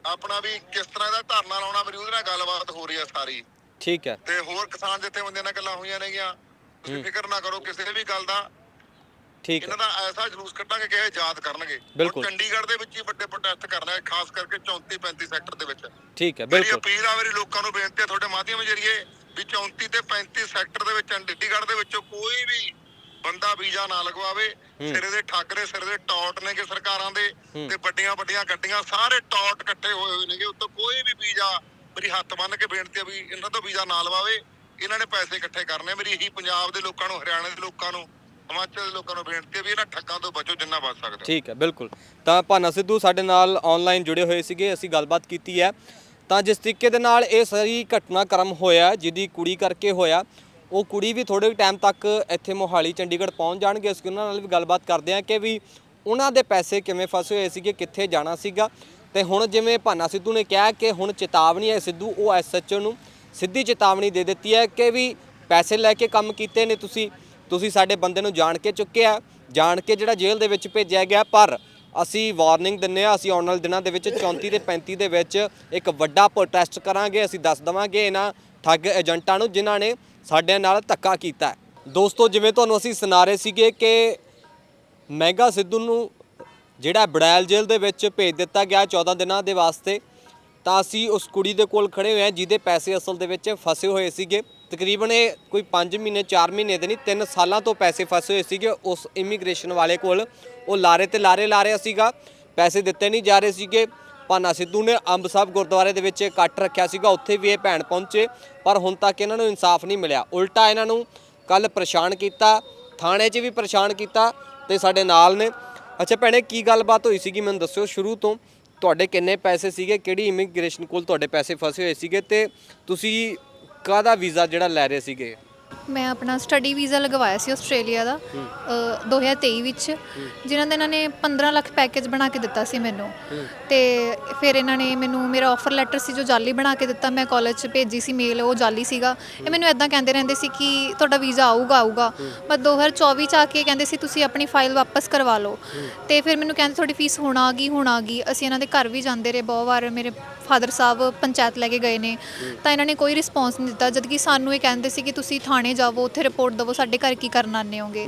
ਆਪਣਾ ਵੀ ਕਿਸ ਤਰ੍ਹਾਂ ਦਾ ਧਰਨਾ ਲਾਉਣਾ ਮੇਰੀ ਉਹਦੇ ਨਾਲ ਗੱਲਬਾਤ ਹੋ ਰਹੀ ਆ ਸਾਰੀ। ਠੀਕ ਹੈ। ਤੇ ਹੋਰ ਕਿਸਾਨ ਜਥੇਬੰਦੀਆਂ ਨਾਲ ਗੱਲਾਂ ਹੋਈਆਂ ਨੇਗੀਆਂ। ਤੁਸੀਂ ਫਿਕਰ ਨਾ ਕਰੋ ਕਿਸੇ ਵੀ ਗੱਲ ਦਾ ਠੀਕ ਇਹਨਾਂ ਦਾ ਐਸਾ ਜਲੂਸ ਕੱਢਾਂਗੇ ਕਿ ਇਹ ਯਾਦ ਕਰਨਗੇ। ਬਿਲਕੁਲ। ਚੰਡੀਗੜ੍ਹ ਦੇ ਵਿੱਚ ਹੀ ਵੱਡੇ ਪ੍ਰੋਟੈਸਟ ਕਰਨਾ ਹੈ ਖਾਸ ਕਰਕੇ 34 35 ਸੈਕਟਰ ਦੇ ਵਿੱਚ। ਠੀਕ ਹੈ ਮੇਰੀ ਬਿਲਕੁਲ। ਅਪੀਲ ਆ ਮੇਰੀ ਲੋਕਾਂ ਨੂੰ ਬੇਨਤੀ ਹੈ ਤੁਹਾਡੇ ਮਾਧਿਅਮ ਜਰੀਏ ਵੀ 34 ਤੇ 35 ਸੈਕਟਰ ਦੇ ਵਿੱਚ ਚੰਡੀਗੜ੍ਹ ਦੇ ਵਿੱਚੋਂ ਕੋਈ ਵੀ ਬੰਦਾ ਵੀਜ਼ਾ ਨਾ ਲਗਵਾਵੇ ਸਿਰੇ ਦੇ ਨੇ ਸਿਰੇ ਦੇ ਟੌਟ ਨੇ ਕਿ ਸਰਕਾਰਾਂ ਦੇ ਤੇ ਵੱਡੀਆਂ ਵੱਡੀਆਂ ਗੱਡੀਆਂ ਸਾਰੇ ਟੌਟ ਇਕੱਠੇ ਹੋਏ ਹੋਏ ਨੇਗੇ ਉੱਤੋਂ ਕੋਈ ਵੀ ਵੀਜ਼ਾ ਮੇਰੀ ਹੱਥ ਬੰਨ ਕੇ ਬੇਨਤੀ ਆ ਵੀ ਇਹਨਾਂ ਤੋਂ ਵੀਜ਼ਾ ਨਾ ਲਵਾਵੇ ਇਹਨਾਂ ਨੇ ਪੈਸੇ ਇਕੱਠੇ ਕਰਨੇ ਮੇਰੀ ਇਹੀ ਪੰਜਾਬ ਦੇ ਲੋਕਾਂ ਨੂੰ ਹਰਿਆਣਾ ਦੇ ਲੋਕਾਂ ਨੂੰ ਹਿਮਾਚਲ ਦੇ ਲੋਕਾਂ ਨੂੰ ਬੇਨਤੀ ਵੀ ਇਹਨਾਂ ਠੱਗਾਂ ਤੋਂ ਬਚੋ ਜਿੰਨਾ ਬਚ ਸਕਦੇ। ਠੀਕ ਹੈ ਬਿਲਕੁਲ। ਤਾਂ ਭਾਨਾ ਸਿੱਧੂ ਸਾਡੇ ਨਾਲ ਆਨਲਾਈਨ ਜੁੜੇ ਹੋਏ ਸੀਗੇ ਅਸੀਂ ਗੱਲਬਾਤ ਕੀਤੀ ਹੈ। ਤਾਂ ਜਿਸ ਤਰੀਕੇ ਦੇ ਨਾਲ ਇਹ ਸਾਰੀ ਘਟਨਾਕ੍ਰਮ ਹੋਇਆ ਜਿਹਦੀ ਕੁੜੀ ਕਰਕੇ ਹੋਇਆ ਉਹ ਕੁੜੀ ਵੀ ਥੋੜੇ ਟਾਈਮ ਤੱਕ ਇੱਥੇ ਮੋਹਾਲੀ, ਚੰਡੀਗੜ੍ਹ ਪਹੁੰਚ ਜਾਣਗੇ। ਅਸੀਂ ਉਹਨਾਂ ਨਾਲ ਵੀ ਗੱਲਬਾਤ ਕਰਦੇ ਹਾਂ ਕਿ ਵੀ ਉਹਨਾਂ ਦੇ ਪੈਸੇ ਕਿਵੇਂ ਫਸੇ ਹੋਏ ਸੀਗੇ, ਕਿੱਥੇ ਜਾਣਾ ਸੀਗਾ। ਤੇ ਹੁਣ ਜਿਵੇਂ ਭਾਨਾ ਸਿੱਧੂ ਨੇ ਕਿਹਾ ਕਿ ਹੁਣ ਚੇਤਾਵਨੀ ਹੈ ਸਿੱਧੂ, ਉਹ ਐਸਐਚਓ ਨੂੰ ਸਿੱਧੀ ਚੇਤਾਵਨੀ ਦੇ ਦਿੱਤੀ ਹੈ ਕਿ ਵੀ ਪੈਸੇ ਲੈ ਕੇ ਕੰਮ ਕੀਤੇ ਨੇ ਤੁਸੀਂ। ਤੁਸੀਂ ਸਾਡੇ ਬੰਦੇ ਨੂੰ ਜਾਣ ਕੇ ਚੁੱਕਿਆ, ਜਾਣ ਕੇ ਜਿਹੜਾ ਜੇਲ੍ਹ ਦੇ ਵਿੱਚ ਭੇਜਿਆ ਗਿਆ। ਪਰ ਅਸੀਂ ਵਾਰਨਿੰਗ ਦਿੰਨੇ ਆ ਅਸੀਂ ਆਉਣ ਵਾਲੇ ਦਿਨਾਂ ਦੇ ਵਿੱਚ 34 ਤੇ 35 ਦੇ ਵਿੱਚ ਇੱਕ ਵੱਡਾ ਪ੍ਰੋਟੈਸਟ ਕਰਾਂਗੇ। ਅਸੀਂ ਦੱਸ ਦਵਾਂਗੇ ਇਹਨਾਂ ਠੱਗ ਏਜੰਟਾਂ ਨੂੰ, ਜਿਨ੍ਹਾਂ ਨੇ ਸਾਡੇ ਨਾਲ ਧੱਕਾ ਕੀਤਾ ਦੋਸਤੋ, ਜਿਵੇਂ ਤੁਹਾਨੂੰ ਅਸੀਂ ਸੁਣਾ ਰਹੇ ਸੀਗੇ ਕਿ ਮਹਿੰਗਾ ਸਿੱਧੂ ਨੂੰ ਜਿਹੜਾ ਬੜੈਲ ਜੇਲ੍ਹ ਦੇ ਵਿੱਚ ਭੇਜ ਦਿੱਤਾ ਗਿਆ 14 ਦਿਨਾਂ ਦੇ ਵਾਸਤੇ, ਤਾਂ ਅਸੀਂ ਉਸ ਕੁੜੀ ਦੇ ਕੋਲ ਖੜੇ ਹੋਏ ਹਾਂ, ਜਿਹਦੇ ਪੈਸੇ ਅਸਲ ਦੇ ਵਿੱਚ ਫਸੇ ਹੋਏ ਸੀਗੇ। ਤਕਰੀਬਨ ਇਹ ਕੋਈ 5 ਮਹੀਨੇ 4 ਮਹੀਨੇ ਦੇ ਨਹੀਂ 3 ਸਾਲਾਂ ਤੋਂ ਪੈਸੇ ਫਸੇ ਹੋਏ ਸੀਗੇ ਉਸ ਇਮੀਗ੍ਰੇਸ਼ਨ ਵਾਲੇ ਕੋਲ। ਉਹ ਲਾਰੇ ਤੇ ਲਾਰੇ ਲਾ ਰਿਹਾ ਸੀਗਾ, ਪੈਸੇ ਦਿੱਤੇ ਨਹੀਂ ਜਾ ਰਹੇ ਸੀਗੇ। ਭਾਨਾ ਸਿੱਧੂ ਨੇ ਅੰਬ ਸਾਹਿਬ ਗੁਰਦੁਆਰੇ ਦੇ ਵਿੱਚ ਇਕੱਠ ਰੱਖਿਆ ਸੀਗਾ, ਉੱਥੇ ਵੀ ਇਹ ਭੈਣ ਪਹੁੰਚੇ। ਪਰ ਹੁਣ ਤੱਕ ਇਹਨਾਂ ਨੂੰ ਇਨਸਾਫ ਨਹੀਂ ਮਿਲਿਆ। ਉਲਟਾ ਇਹਨਾਂ ਨੂੰ ਕੱਲ ਪਰੇਸ਼ਾਨ ਕੀਤਾ, ਥਾਣੇ 'ਚ ਵੀ ਪਰੇਸ਼ਾਨ ਕੀਤਾ ਤੇ ਸਾਡੇ ਨਾਲ ਨੇ। ਅੱਛਾ ਭੈਣੇ, ਕੀ ਗੱਲਬਾਤ ਹੋਈ ਸੀਗੀ ਮੈਨੂੰ ਦੱਸਿਓ ਸ਼ੁਰੂ ਤੋਂ। ਤੁਹਾਡੇ ਕਿੰਨੇ ਪੈਸੇ ਸੀਗੇ, ਕਿਹੜੀ ਇਮੀਗ੍ਰੇਸ਼ਨ ਕੋਲ ਤੁਹਾਡੇ ਪੈਸੇ ਫਸੇ ਹੋਏ ਸੀਗੇ ਤੇ ਤੁਸੀਂ ਕਾਹਦਾ ਵੀਜ਼ਾ ਜਿਹੜਾ ਲੈ ਰਹੇ ਸੀਗੇ? ਮੈਂ ਆਪਣਾ ਸਟੱਡੀ ਵੀਜ਼ਾ ਲਗਵਾਇਆ ਸੀ ਆਸਟ੍ਰੇਲੀਆ ਦਾ ਅ, 2023 ਵਿੱਚ ਜਿਨ੍ਹਾਂ ਦਾ ਇਹਨਾਂ ਨੇ 15 ਲੱਖ ਪੈਕੇਜ ਬਣਾ ਕੇ ਦਿੱਤਾ ਸੀ ਮੈਨੂੰ। ਤੇ ਫਿਰ ਇਹਨਾਂ ਨੇ ਮੈਨੂੰ ਮੇਰਾ ਆਫਰ ਲੈਟਰ ਸੀ ਜੋ ਜਾਲੀ ਬਣਾ ਕੇ ਦਿੱਤਾ ਮੈਂ ਕਾਲਜ 'ਚ ਭੇਜੀ ਸੀ ਮੇਲ ਉਹ ਜਾਲੀ ਸੀਗਾ। ਇਹ ਮੈਨੂੰ ਇਦਾਂ ਕਹਿੰਦੇ ਰਹਿੰਦੇ ਸੀ ਕਿ ਤੁਹਾਡਾ ਵੀਜ਼ਾ ਆਊਗਾ ਆਊਗਾ। ਪਰ 2024 ਚ ਆ ਕੇ ਕਹਿੰਦੇ ਸੀ ਤੁਸੀਂ ਆਪਣੀ ਫਾਈਲ ਵਾਪਸ ਕਰਵਾ ਲਓ। ਤੇ ਫਿਰ ਮੈਨੂੰ ਕਹਿੰਦੇ ਤੁਹਾਡੀ ਫੀਸ ਹੁਣ ਆ ਗਈ ਹੁਣ ਆ ਗਈ। ਅਸੀਂ ਇਹਨਾਂ ਦੇ ਘਰ ਵੀ ਜਾਂਦੇ ਰਹੇ ਬਹੁਤ ਵਾਰ ਮੇਰੇ ਫਾਦਰ ਸਾਹਿਬ ਪੰਚਾਇਤ ਲੈ ਕੇ ਗਏ ਨੇ। ਤਾਂ ਇਹਨਾਂ ਨੇ ਕੋਈ ਰਿਸਪੌਂਸ ਨਹੀਂ ਦਿੱਤਾ ਜਦਕਿ ਸਾਨੂੰ ਇਹ ਕਹਿੰਦੇ ਸੀ ਕਿ ਤੁਸੀਂ ਥਾਣੇ ਜਾਵੋ ਉੱਥੇ ਰਿਪੋਰਟ ਦਿਵੋ ਸਾਡੇ ਘਰ ਕੀ ਕਰਨ ਆਉਂਦੇ ਹੋਗੇ।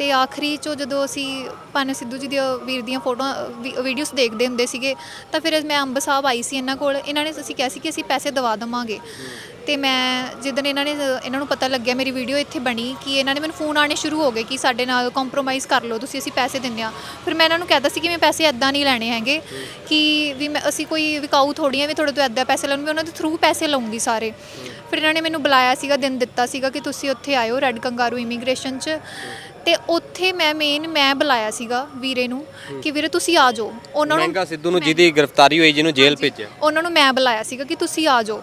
ਤੇ ਆਖਰੀ ਚੋਂ ਜਦੋਂ ਅਸੀਂ ਭਾਨੇ ਸਿੱਧੂ ਜੀ ਦੀਆਂ ਵੀਰ ਦੀਆਂ ਫੋਟੋਆਂ, ਵੀ ਵੀਡੀਓਜ਼ ਦੇਖਦੇ ਹੁੰਦੇ ਸੀਗੇ, ਤਾਂ ਫਿਰ ਮੈਂ ਅੰਬ ਸਾਹਿਬ ਆਈ ਸੀ ਇਹਨਾਂ ਕੋਲ, ਇਹਨਾਂ ਨੇ ਅਸੀਂ ਕਿਹਾ ਸੀ ਕਿ ਅਸੀਂ ਪੈਸੇ ਦਵਾ ਦਵਾਂਗੇ। ਤੇ ਮੈਂ ਜਿੱਦਣ ਇਹਨਾਂ ਨੇ, ਇਹਨਾਂ ਨੂੰ ਪਤਾ ਲੱਗਿਆ, ਮੇਰੀ ਵੀਡੀਓ ਇੱਥੇ ਬਣੀ ਕਿ ਇਹਨਾਂ ਨੇ ਮੈਨੂੰ ਫੋਨ ਆਣੇ ਸ਼ੁਰੂ ਹੋ ਗਏ ਕਿ ਸਾਡੇ ਨਾਲ ਕੰਪਰੋਮਾਈਜ਼ ਕਰ ਲਓ, ਤੁਸੀਂ ਅਸੀਂ ਪੈਸੇ ਦਿੰਦੇ ਆ ਫਿਰ ਮੈਂ ਇਹਨਾਂ ਨੂੰ ਕਹਿ ਦਿੱਤਾ ਸੀ ਕਿ ਮੈਂ ਪੈਸੇ ਐਦਾਂ ਨਹੀਂ ਲੈਣੇ ਹੈਗੇ, ਕਿ ਵੀ ਮੈਂ, ਅਸੀਂ ਕੋਈ ਵਿਕਾਊ ਥੋੜ੍ਹੀ ਹਾਂ ਵੀ ਤੁਹਾਡੇ ਤੋਂ ਐਦਾਂ ਪੈਸੇ ਲੈਣ, ਮੈਂ ਉਹਨਾਂ ਦੇ ਥਰੂ ਪੈਸੇ ਲਵਾਂਗੀ ਸਾਰੇ। ਫਿਰ ਇਹਨਾਂ ਨੇ ਮੈਨੂੰ ਬੁਲਾਇਆ ਸੀਗਾ, ਦਿਨ ਦਿੱਤਾ ਸੀਗਾ ਕਿ ਤੁਸੀਂ ਉੱਥੇ ਆਇਓ ਰੈੱਡ ਕੰਗਾਰੂ ਇਮੀਗ੍ਰੇਸ਼ਨ 'ਚ। ਤੇ ਉੱਥੇ ਮੈਂ ਮੇਨ ਮੈਂ ਬੁਲਾਇਆ ਸੀਗਾ ਵੀਰੇ ਨੂੰ ਕਿ ਵੀਰੇ ਤੁਸੀਂ ਆ ਜਾਓ। ਉਹਨਾਂ ਨੂੰ ਮਹਿੰਗਾ ਸਿੱਧੂ ਨੂੰ ਜਿਹਦੀ ਗ੍ਰਿਫਤਾਰੀ ਹੋਈ ਜਿਹਨੂੰ ਜੇਲ੍ਹ ਭੇਜਿਆ। ਉਹਨਾਂ ਨੂੰ ਮੈਂ ਬੁਲਾਇਆ ਸੀਗਾ ਕਿ ਤੁਸੀਂ ਆ ਜਾਓ।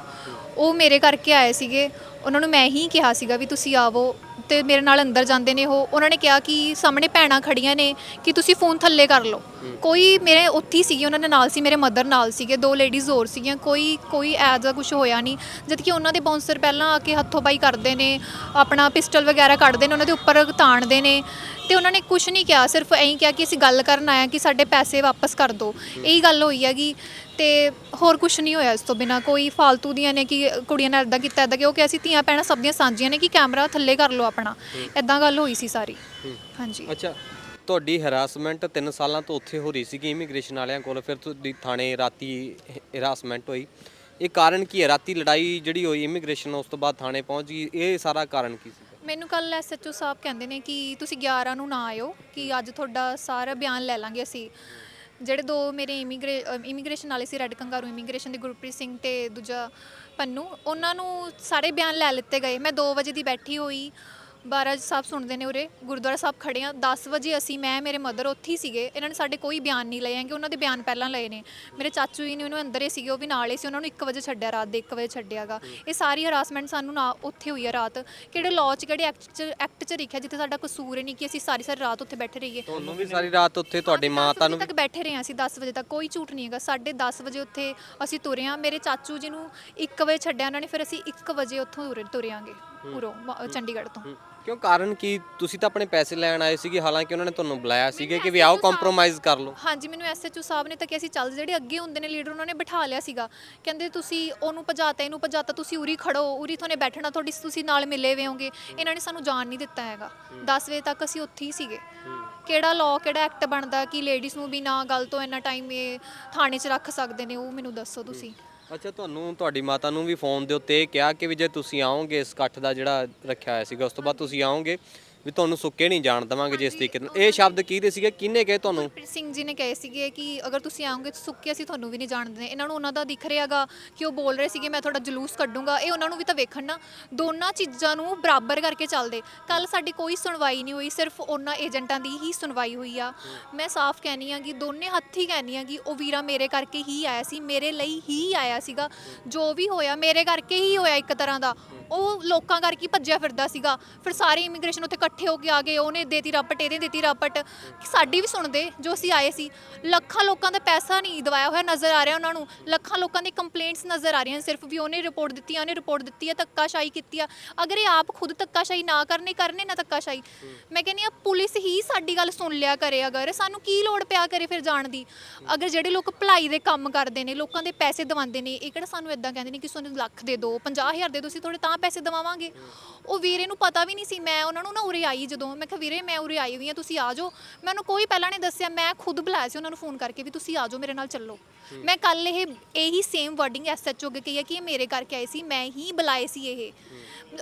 ਉਹ ਮੇਰੇ ਕਰਕੇ ਆਏ ਸੀਗੇ। ਉਹਨਾਂ ਨੂੰ ਮੈਂ ਹੀ ਕਿਹਾ ਸੀਗਾ ਵੀ ਤੁਸੀਂ ਆਵੋ। ਤੇ ਮੇਰੇ ਨਾਲ ਅੰਦਰ ਜਾਂਦੇ ਨੇ ਉਹ ਉਹਨਾਂ ਨੇ ਕਿਹਾ ਕਿ ਸਾਹਮਣੇ ਭੈਣਾਂ ਖੜੀਆਂ ਨੇ ਕਿ ਤੁਸੀਂ ਫੋਨ ਥੱਲੇ ਕਰ ਲਓ। ਕੋਈ ਮੇਰੇ ਉੱਥੇ ਹੀ ਸੀਗੇ ਉਹਨਾਂ ਦੇ ਨਾਲ ਸੀ ਮੇਰੇ ਮਦਰ ਨਾਲ ਸੀਗੇ ਦੋ ਲੇਡੀਜ਼ ਹੋਰ ਸੀਗੀਆਂ ਕੋਈ ਕੋਈ ਐਜ ਦਾ ਕੁਝ ਹੋਇਆ ਨਹੀਂ। ਜਦ ਕਿ ਉਹਨਾਂ ਦੇ ਬਾਉਂਸਰ ਪਹਿਲਾਂ ਆ ਕੇ ਹੱਥੋਂ ਪਾਈ ਕਰਦੇ ਨੇ ਆਪਣਾ ਪਿਸਟਲ ਵਗੈਰਾ ਕੱਢਦੇ ਨੇ ਉਹਨਾਂ ਦੇ ਉੱਪਰ ਤਾਣਦੇ ਨੇ। ਤੇ ਉਹਨਾਂ ਨੇ ਕੁਝ ਨਹੀਂ ਕਿਹਾ ਸਿਰਫ ਐਂ ਕਿਹਾ ਕਿ ਅਸੀਂ ਗੱਲ ਕਰਨ ਆਇਆ ਕਿ ਸਾਡੇ ਪੈਸੇ ਵਾਪਸ ਕਰ ਦਿਓ। ਇਹੀ ਗੱਲ ਹੋਈ ਹੈਗੀ ਤੇ ਹੋਰ ਕੁਝ ਨਹੀਂ ਹੋਇਆ ਇਸ ਤੋਂ ਬਿਨਾ। ਕੋਈ ਫालतू ਦੀਆਂ ਨੇ ਕਿ ਕੁੜੀਆਂ ਨੇ ਇਦਾਂ ਕੀਤਾ ਇਦਾਂ ਕਿ ਉਹ ਕਿ ਅਸੀਂ ਧੀਆਂ ਭੈਣਾਂ ਸਭ ਦੀਆਂ ਸਾਂਝੀਆਂ ਨੇ ਕਿ ਕੈਮਰਾ ਥੱਲੇ ਕਰ ਲਓ ਆਪਣਾ। ਇਦਾਂ ਗੱਲ ਹੋਈ ਸੀ ਸਾਰੀ। ਹਾਂਜੀ। ਅੱਛਾ ਤੁਹਾਡੀ ਹਰਾਸਮੈਂਟ 3 ਸਾਲਾਂ ਤੋਂ ਉੱਥੇ ਹੋ ਰਹੀ ਸੀਗੀ ਇਮੀਗ੍ਰੇਸ਼ਨ ਵਾਲਿਆਂ ਕੋਲ? ਫਿਰ ਤੁਹਾਡੀ ਥਾਣੇ ਰਾਤੀ ਹਰਾਸਮੈਂਟ ਹੋਈ। ਇਹ ਕਾਰਨ ਕੀ ਹੈ? ਰਾਤੀ ਲੜਾਈ ਜਿਹੜੀ ਹੋਈ ਇਮੀਗ੍ਰੇਸ਼ਨ ਉਸ ਤੋਂ ਬਾਅਦ ਥਾਣੇ ਪਹੁੰਚ ਗਈ। ਇਹ ਸਾਰਾ ਕਾਰਨ ਕੀ ਸੀ? ਮੈਨੂੰ ਕੱਲ ਐਸਐਚਓ ਸਾਹਿਬ ਕਹਿੰਦੇ ਨੇ ਕਿ ਤੁਸੀਂ 11 ਨੂੰ ਨਾ ਆਇਓ, ਕਿ ਅੱਜ ਤੁਹਾਡਾ ਸਾਰਾ ਬਿਆਨ ਲੈ ਲਾਂਗੇ ਅਸੀਂ। ਜਿਹੜੇ ਦੋ ਮੇਰੇ ਇਮੀਗ੍ਰੇ ਇਮੀਗ੍ਰੇਸ਼ਨ ਵਾਲੇ ਸੀ, ਰੈਡ ਕੰਗਾਰੂ ਇਮੀਗ੍ਰੇਸ਼ਨ ਦੇ ਗੁਰਪ੍ਰੀਤ ਸਿੰਘ ਤੇ ਦੂਜਾ ਪੰਨੂ, ਉਹਨਾਂ ਨੂੰ ਸਾਰੇ ਬਿਆਨ ਲੈ ਲਿੱਤੇ ਗਏ। ਮੈਂ 2 ਵਜੇ ਦੀ ਬੈਠੀ ਹੋਈ। 12 ਸਾਹਿਬ ਸੁਣਦੇ ਨੇ ਉਰੇ ਗੁਰਦੁਆਰਾ ਸਾਹਿਬ ਖੜੇ ਆ 10 ਵਜੇ ਅਸੀਂ ਮੈਂ ਮੇਰੇ ਮਦਰ ਉੱਥੇ ਹੀ ਸੀਗੇ ਇਹਨਾਂ ਨੇ ਸਾਡੇ ਕੋਈ ਬਿਆਨ ਨਹੀਂ ਲਏ ਹੈਗੇ ਉਹਨਾਂ ਦੇ ਬਿਆਨ ਪਹਿਲਾਂ ਲਏ ਨੇ। ਮੇਰੇ ਚਾਚੂ ਜੀ ਨੇ ਉਹਨੂੰ ਅੰਦਰ ਹੀ ਸੀਗੇ ਉਹ ਵੀ ਨਾਲ ਹੀ ਸੀ ਉਹਨਾਂ ਨੂੰ 1 ਵਜੇ ਛੱਡਿਆ ਰਾਤ ਦੇ 1 ਵਜੇ ਛੱਡਿਆਗਾ ਇਹ ਸਾਰੀ ਹਰਾਸਮੈਂਟ ਸਾਨੂੰ ਨਾ ਉੱਥੇ ਹੋਈ ਆ ਰਾਤ। ਕਿਹੜੇ ਲਾਅ 'ਚ ਕਿਹੜੇ ਐਕਟ 'ਚ ਐਕਟ 'ਚ ਲਿਖਿਆ ਜਿੱਥੇ ਸਾਡਾ ਕਸੂਰ ਹੀ ਨਹੀਂ ਕਿ ਅਸੀਂ ਸਾਰੀ ਸਾਰੀ ਰਾਤ ਉੱਥੇ ਬੈਠੇ ਰਹੀਏ। ਤੁਹਾਨੂੰ ਵੀ ਸਾਰੀ ਰਾਤ ਉੱਥੇ ਤੁਹਾਡੀ ਮਾਤਾ ਨੂੰ ਤੱਕ ਬੈਠੇ ਰਹੇ ਹਾਂ ਅਸੀਂ 10 ਵਜੇ ਤੱਕ ਕੋਈ ਝੂਠ ਨਹੀਂ ਹੈਗਾ। ਸਾਢੇ 10 ਵਜੇ ਉੱਥੇ ਅਸੀਂ ਤੁਰੇ ਹਾਂ ਮੇਰੇ ਚਾਚੂ ਜੀ ਨੂੰ 1 ਵਜੇ ਛੱਡਿਆ ਉਹਨਾਂ ਨੇ ਫਿਰ ਅਸੀਂ 1 ਵਜੇ ਉੱਥੋਂ ਤੁਰੇ ਤੁਰਿਆਂਗੇ ਉਰੋਂ ਮ- ਚੰਡੀਗੜ੍ਹ ਤੋਂ। ਕਿਉਂ ਕਾਰਨ ਕੀ? ਤੁਸੀਂ ਤਾਂ ਆਪਣੇ ਪੈਸੇ ਲੈਣ ਆਏ ਸੀਗੇ ਹਾਲਾਂਕਿ ਉਹਨਾਂ ਨੇ ਤੁਹਾਨੂੰ ਬੁਲਾਇਆ ਸੀਗੇ ਕਿ ਵੀ ਆਓ ਕੰਪਰੋਮਾਈਜ਼ ਕਰ ਲਓ। ਹਾਂਜੀ ਮੈਨੂੰ ਐਸਐਚਓ ਸਾਹਿਬ ਨੇ ਤਾਂ ਕਿਹਾ ਸੀ ਚੱਲ ਜਿਹੜੇ ਅੱਗੇ ਹੁੰਦੇ ਨੇ ਲੀਡਰ ਉਹਨਾਂ ਨੇ ਬਿਠਾ ਲਿਆ ਸੀਗਾ। ਕਹਿੰਦੇ ਤੁਸੀਂ ਉਹਨੂੰ ਭਜਾਤਾ ਇਹਨੂੰ ਭਜਾਤਾ ਤੁਸੀਂ ਉਰੀ ਖੜੋ ਉਰੀ ਤੁਹਾਨੇ ਬੈਠਣਾ ਤੁਹਾਡੀ ਤੁਸੀਂ ਨਾਲ ਮਿਲੇ ਵੇ ਹੋਗੇ। ਇਹਨਾਂ ਨੇ ਸਾਨੂੰ ਜਾਣ ਨਹੀਂ ਦਿੱਤਾ ਹੈਗਾ। 10 ਵਜੇ ਤੱਕ ਅਸੀਂ ਉੱਥੇ ਹੀ ਸੀਗੇ। ਕਿਹੜਾ ਲਾਅ ਕਿਹੜਾ ਐਕਟ ਬਣਦਾ ਕਿ ਲੇਡੀਜ਼ ਨੂੰ ਵੀ ਨਾ ਗੱਲ ਤੋਂ ਇੰਨਾ ਟਾਈਮ ਇਹ ਥਾਣੇ 'ਚ ਰੱਖ ਸਕਦੇ ਨੇ ਉਹ ਮੈਨੂੰ ਦੱਸੋ ਤੁਸੀਂ। ਅੱਛਾ, ਤੁਹਾਨੂੰ, ਤੁਹਾਡੀ ਮਾਤਾ ਨੂੰ ਵੀ ਫੋਨ ਦੇ ਉੱਤੇ ਕਿਹਾ ਕਿ ਵੀ ਜੇ ਤੁਸੀਂ ਆਓਗੇ, ਇਸ ਇਕੱਠ ਦਾ ਜਿਹੜਾ ਰੱਖਿਆ ਹੋਇਆ ਸੀਗਾ, ਉਸ ਤੋਂ ਬਾਅਦ ਤੁਸੀਂ ਆਓਗੇ। ਵੀ ਤੁਹਾਨੂੰ ਸੁੱਕੇ ਨਹੀਂ ਜਾਣ ਦੇਵਾਂਗੇ ਜਿਸ ਤਰੀਕੇ ਨਾਲ। ਇਹ ਸ਼ਬਦ ਕਿਹਦੇ ਸੀਗੇ? ਕਿਹਨੇ ਕਹੇ ਤੁਹਾਨੂੰ? ਗੁਰਪ੍ਰੀਤ ਸਿੰਘ ਜੀ ਨੇ ਕਹੇ ਸੀਗੇ ਕਿ ਅਗਰ ਤੁਸੀਂ ਆਓਗੇ ਤਾਂ ਸੁੱਕੇ ਅਸੀਂ ਤੁਹਾਨੂੰ ਵੀ ਨਹੀਂ ਜਾਣ ਦਿੰਦੇ ਇਹਨਾਂ ਨੂੰ ਉਹਨਾਂ ਦਾ ਦਿਖ ਰਿਹਾਗਾ ਕਿ ਉਹ ਬੋਲ ਰਹੇ ਸੀਗੇ ਮੈਂ ਤੁਹਾਡਾ ਜਲੂਸ ਕੱਢੂੰਗਾ। ਇਹ ਉਹਨਾਂ ਨੂੰ ਵੀ ਤਾਂ ਵੇਖਣ ਨਾ ਦੋਨਾਂ ਚੀਜ਼ਾਂ ਨੂੰ ਬਰਾਬਰ ਕਰਕੇ ਚੱਲਦੇ। ਕੱਲ ਸਾਡੀ ਕੋਈ ਸੁਣਵਾਈ ਨਹੀਂ ਹੋਈ ਸਿਰਫ ਉਹਨਾਂ ਏਜੰਟਾਂ ਦੀ ਹੀ ਸੁਣਵਾਈ ਹੋਈ ਆ। ਮੈਂ ਸਾਫ਼ ਕਹਿਨੀ ਆ ਕਿ ਦੋਨੇ ਹੱਥੀ ਕਹਿਨੀ ਆ ਕਿ ਉਹ ਵੀਰਾ ਮੇਰੇ ਕਰਕੇ ਹੀ ਆਇਆ ਸੀ ਮੇਰੇ ਲਈ ਹੀ ਆਇਆ ਸੀਗਾ। ਜੋ ਵੀ ਹੋਇਆ ਮੇਰੇ ਕਰਕੇ ਹੀ ਹੋਇਆ ਇੱਕ ਤਰ੍ਹਾਂ ਦਾ। ਉਹ ਲੋਕਾਂ ਕਰਕੇ ਹੀ ਭੱਜਿਆ ਫਿਰਦਾ ਸੀਗਾ। ਫਿਰ ਸਾਰੇ ਇਮੀਗ੍ਰੇਸ਼ਨ ਉੱਥੇ ਇਕੱਠੇ ਇਕੱਠੇ ਹੋ ਕੇ ਆ ਗਏ, ਉਹਨੇ ਦੇਤੀ ਰਾਪਟ, ਇਹਨੇ ਦੇਤੀ ਰਾਪਟ। ਸਾਡੀ ਵੀ ਸੁਣਦੇ, ਜੋ ਅਸੀਂ ਆਏ ਸੀ। ਲੱਖਾਂ ਲੋਕਾਂ ਦਾ ਪੈਸਾ ਨਹੀਂ ਦਵਾਇਆ ਹੋਇਆ ਨਜ਼ਰ ਆ ਰਿਹਾ ਉਹਨਾਂ ਨੂੰ। ਲੱਖਾਂ ਲੋਕਾਂ ਦੀ ਕੰਪਲੇਂਟਸ ਨਜ਼ਰ ਆ ਰਹੀਆਂ ਸਿਰਫ ਵੀ ਉਹਨੇ ਰਿਪੋਰਟ ਦਿੱਤੀ ਆ, ਉਹਨੇ ਰਿਪੋਰਟ ਦਿੱਤੀ ਆ, ਧੱਕਾਸ਼ਾਹੀ ਕੀਤੀ ਆ। ਅਗਰ ਇਹ ਆਪ ਖੁਦ ਧੱਕਾਸ਼ਾਹੀ ਨਾ ਕਰਨੇ ਕਰਨੇ ਨਾ ਧੱਕਾਸ਼ਾਹੀ। ਮੈਂ ਕਹਿੰਦੀ ਆ ਪੁਲਿਸ ਹੀ ਸਾਡੀ ਗੱਲ ਸੁਣ ਲਿਆ ਕਰੇ ਅਗਰ। ਸਾਨੂੰ ਕੀ ਲੋੜ ਪਿਆ ਕਰੇ ਫਿਰ ਜਾਣ ਦੀ? ਅਗਰ ਜਿਹੜੇ ਲੋਕ ਭਲਾਈ ਦੇ ਕੰਮ ਕਰਦੇ ਨੇ, ਲੋਕਾਂ ਦੇ ਪੈਸੇ ਦਵਾਉਂਦੇ ਨੇ, ਇਹ ਕਿਹੜਾ ਸਾਨੂੰ ਇਦਾਂ ਕਹਿੰਦੇ ਨੇ ਕਿ ਸਾਨੂੰ ਲੱਖ ਦੇ ਦਿਓ 50000 ਦੇ ਦਿਓ ਅਸੀਂ ਥੋੜੇ ਤਾਂ ਪੈਸੇ ਦਵਾਵਾਂਗੇ। ਉਹ ਵੀਰੇ ਨੂੰ ਪਤਾ ਵੀ ਨਹੀਂ ਸੀ, ਮੈਂ ਉਹਨਾਂ ਨੂੰ ਨਾ ਉਰੇ ਆਈ ਜਦੋਂ। ਮੈਂ ਕਿਹਾ ਵੀਰੇ ਮੈਂ ਉਰੇ ਆਈ ਹੋਈ ਹਾਂ ਤੁਸੀਂ ਆ ਜਾਓ। ਮੈਨੂੰ ਕੋਈ ਪਹਿਲਾਂ ਨਹੀਂ ਦੱਸਿਆ ਮੈਂ ਖੁਦ ਬੁਲਾਇਆ ਸੀ ਉਹਨਾਂ ਨੂੰ ਫੋਨ ਕਰਕੇ ਵੀ ਤੁਸੀਂ ਆ ਜਾਓ ਮੇਰੇ ਨਾਲ ਚੱਲੋ। ਮੈਂ ਕੱਲ ਇਹ ਇਹੀ ਸੇਮ ਵਰਡਿੰਗ ਐਸਐਚਓ ਕੇ ਕਹੀ ਹੈ ਕਿ ਇਹ ਮੇਰੇ ਕਰਕੇ ਆਏ ਸੀ ਮੈਂ ਹੀ ਬੁਲਾਏ ਸੀ ਇਹ।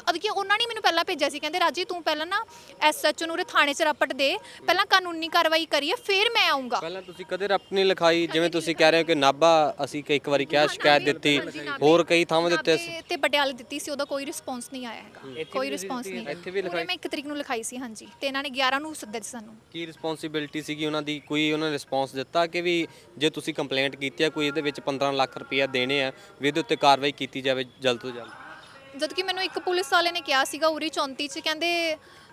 ਅਦ ਕਿ ਉਹਨਾਂ ਨੇ ਮੈਨੂੰ ਪਹਿਲਾਂ ਭੇਜਿਆ ਸੀ ਕਹਿੰਦੇ ਰਾਜੀ ਤੂੰ ਪਹਿਲਾਂ ਨਾ ਐਸਐਚਓ ਨੂੰ ਉਰੇ ਥਾਣੇ 'ਚ ਰਪਟ ਦੇ। ਪਹਿਲਾਂ ਕਾਨੂੰਨੀ ਕਾਰਵਾਈ ਕਰੀਏ ਫਿਰ ਮੈਂ ਆਉਂਗਾ ਪਹਿਲਾਂ ਤੁਸੀਂ ਕਦੇ ਰਪਟ ਨਹੀਂ ਲਿਖਾਈ? ਜਿਵੇਂ ਤੁਸੀਂ ਕਹਿ ਰਹੇ ਹੋ ਕਿ ਨਾਭਾ ਅਸੀਂ ਕਿ ਇੱਕ ਵਾਰੀ ਕਿਹਾ ਸ਼ਿਕਾਇਤ ਦਿੱਤੀ ਹੋਰ ਕਈ ਥਾਵਾਂ ਦੇ ਉੱਤੇ ਨਾਭੇ ਤੇ ਪਟਿਆਲੇ ਦਿੱਤੀ ਸੀ ਉਹਦਾ ਕੋਈ ਰਿਸਪੌਂਸ ਨਹੀਂ ਆਇਆ ਹੈਗਾ। ਕੋਈ ਰਿਸਪੌਂਸ ਨਹੀਂ ਇੱਥੇ ਵੀ ਉਹਨੇ ਮੈਂ 1 ਤਰੀਕ ਨੂੰ ਲਿਖਾਈ ਸੀ ਹਾਂਜੀ। ਤੇ ਇਹਨਾਂ ਨੇ 11 ਨੂੰ ਸੱਦਿਆ ਸੀ ਸਾਨੂੰ। ਕੀ ਰਿਸਪੌਂਸਿਬਿਲਟੀ ਸੀਗੀ ਉਹਨਾਂ ਦੀ? ਕੋਈ ਉਹਨਾਂ ਨੇ ਰਿਸਪੌਂਸ ਦਿੱਤਾ ਕਿ ਵੀ ਜੇ ਤੁਸੀਂ ਕੰਪਲੇਂਟ ਕੀਤੀ ਹੈ ਕੋਈ ਇਹਦੇ ਵਿੱਚ 15 ਲੱਖ ਰੁਪਇਆ ਦੇਣੇ ਆ ਵੀ ਇਹਦੇ ਉੱਤੇ ਕਾਰਵਾਈ ਕੀਤੀ ਜਾਵੇ ਜਲਦ ਤੋਂ ਜਲਦ? ਜਦ ਕਿ ਮੈਨੂੰ ਇੱਕ ਪੁਲਿਸ ਵਾਲੇ ਨੇ ਕਿਹਾ ਸੀਗਾ ਉਰੀ 34 ਚ ਕਹਿੰਦੇ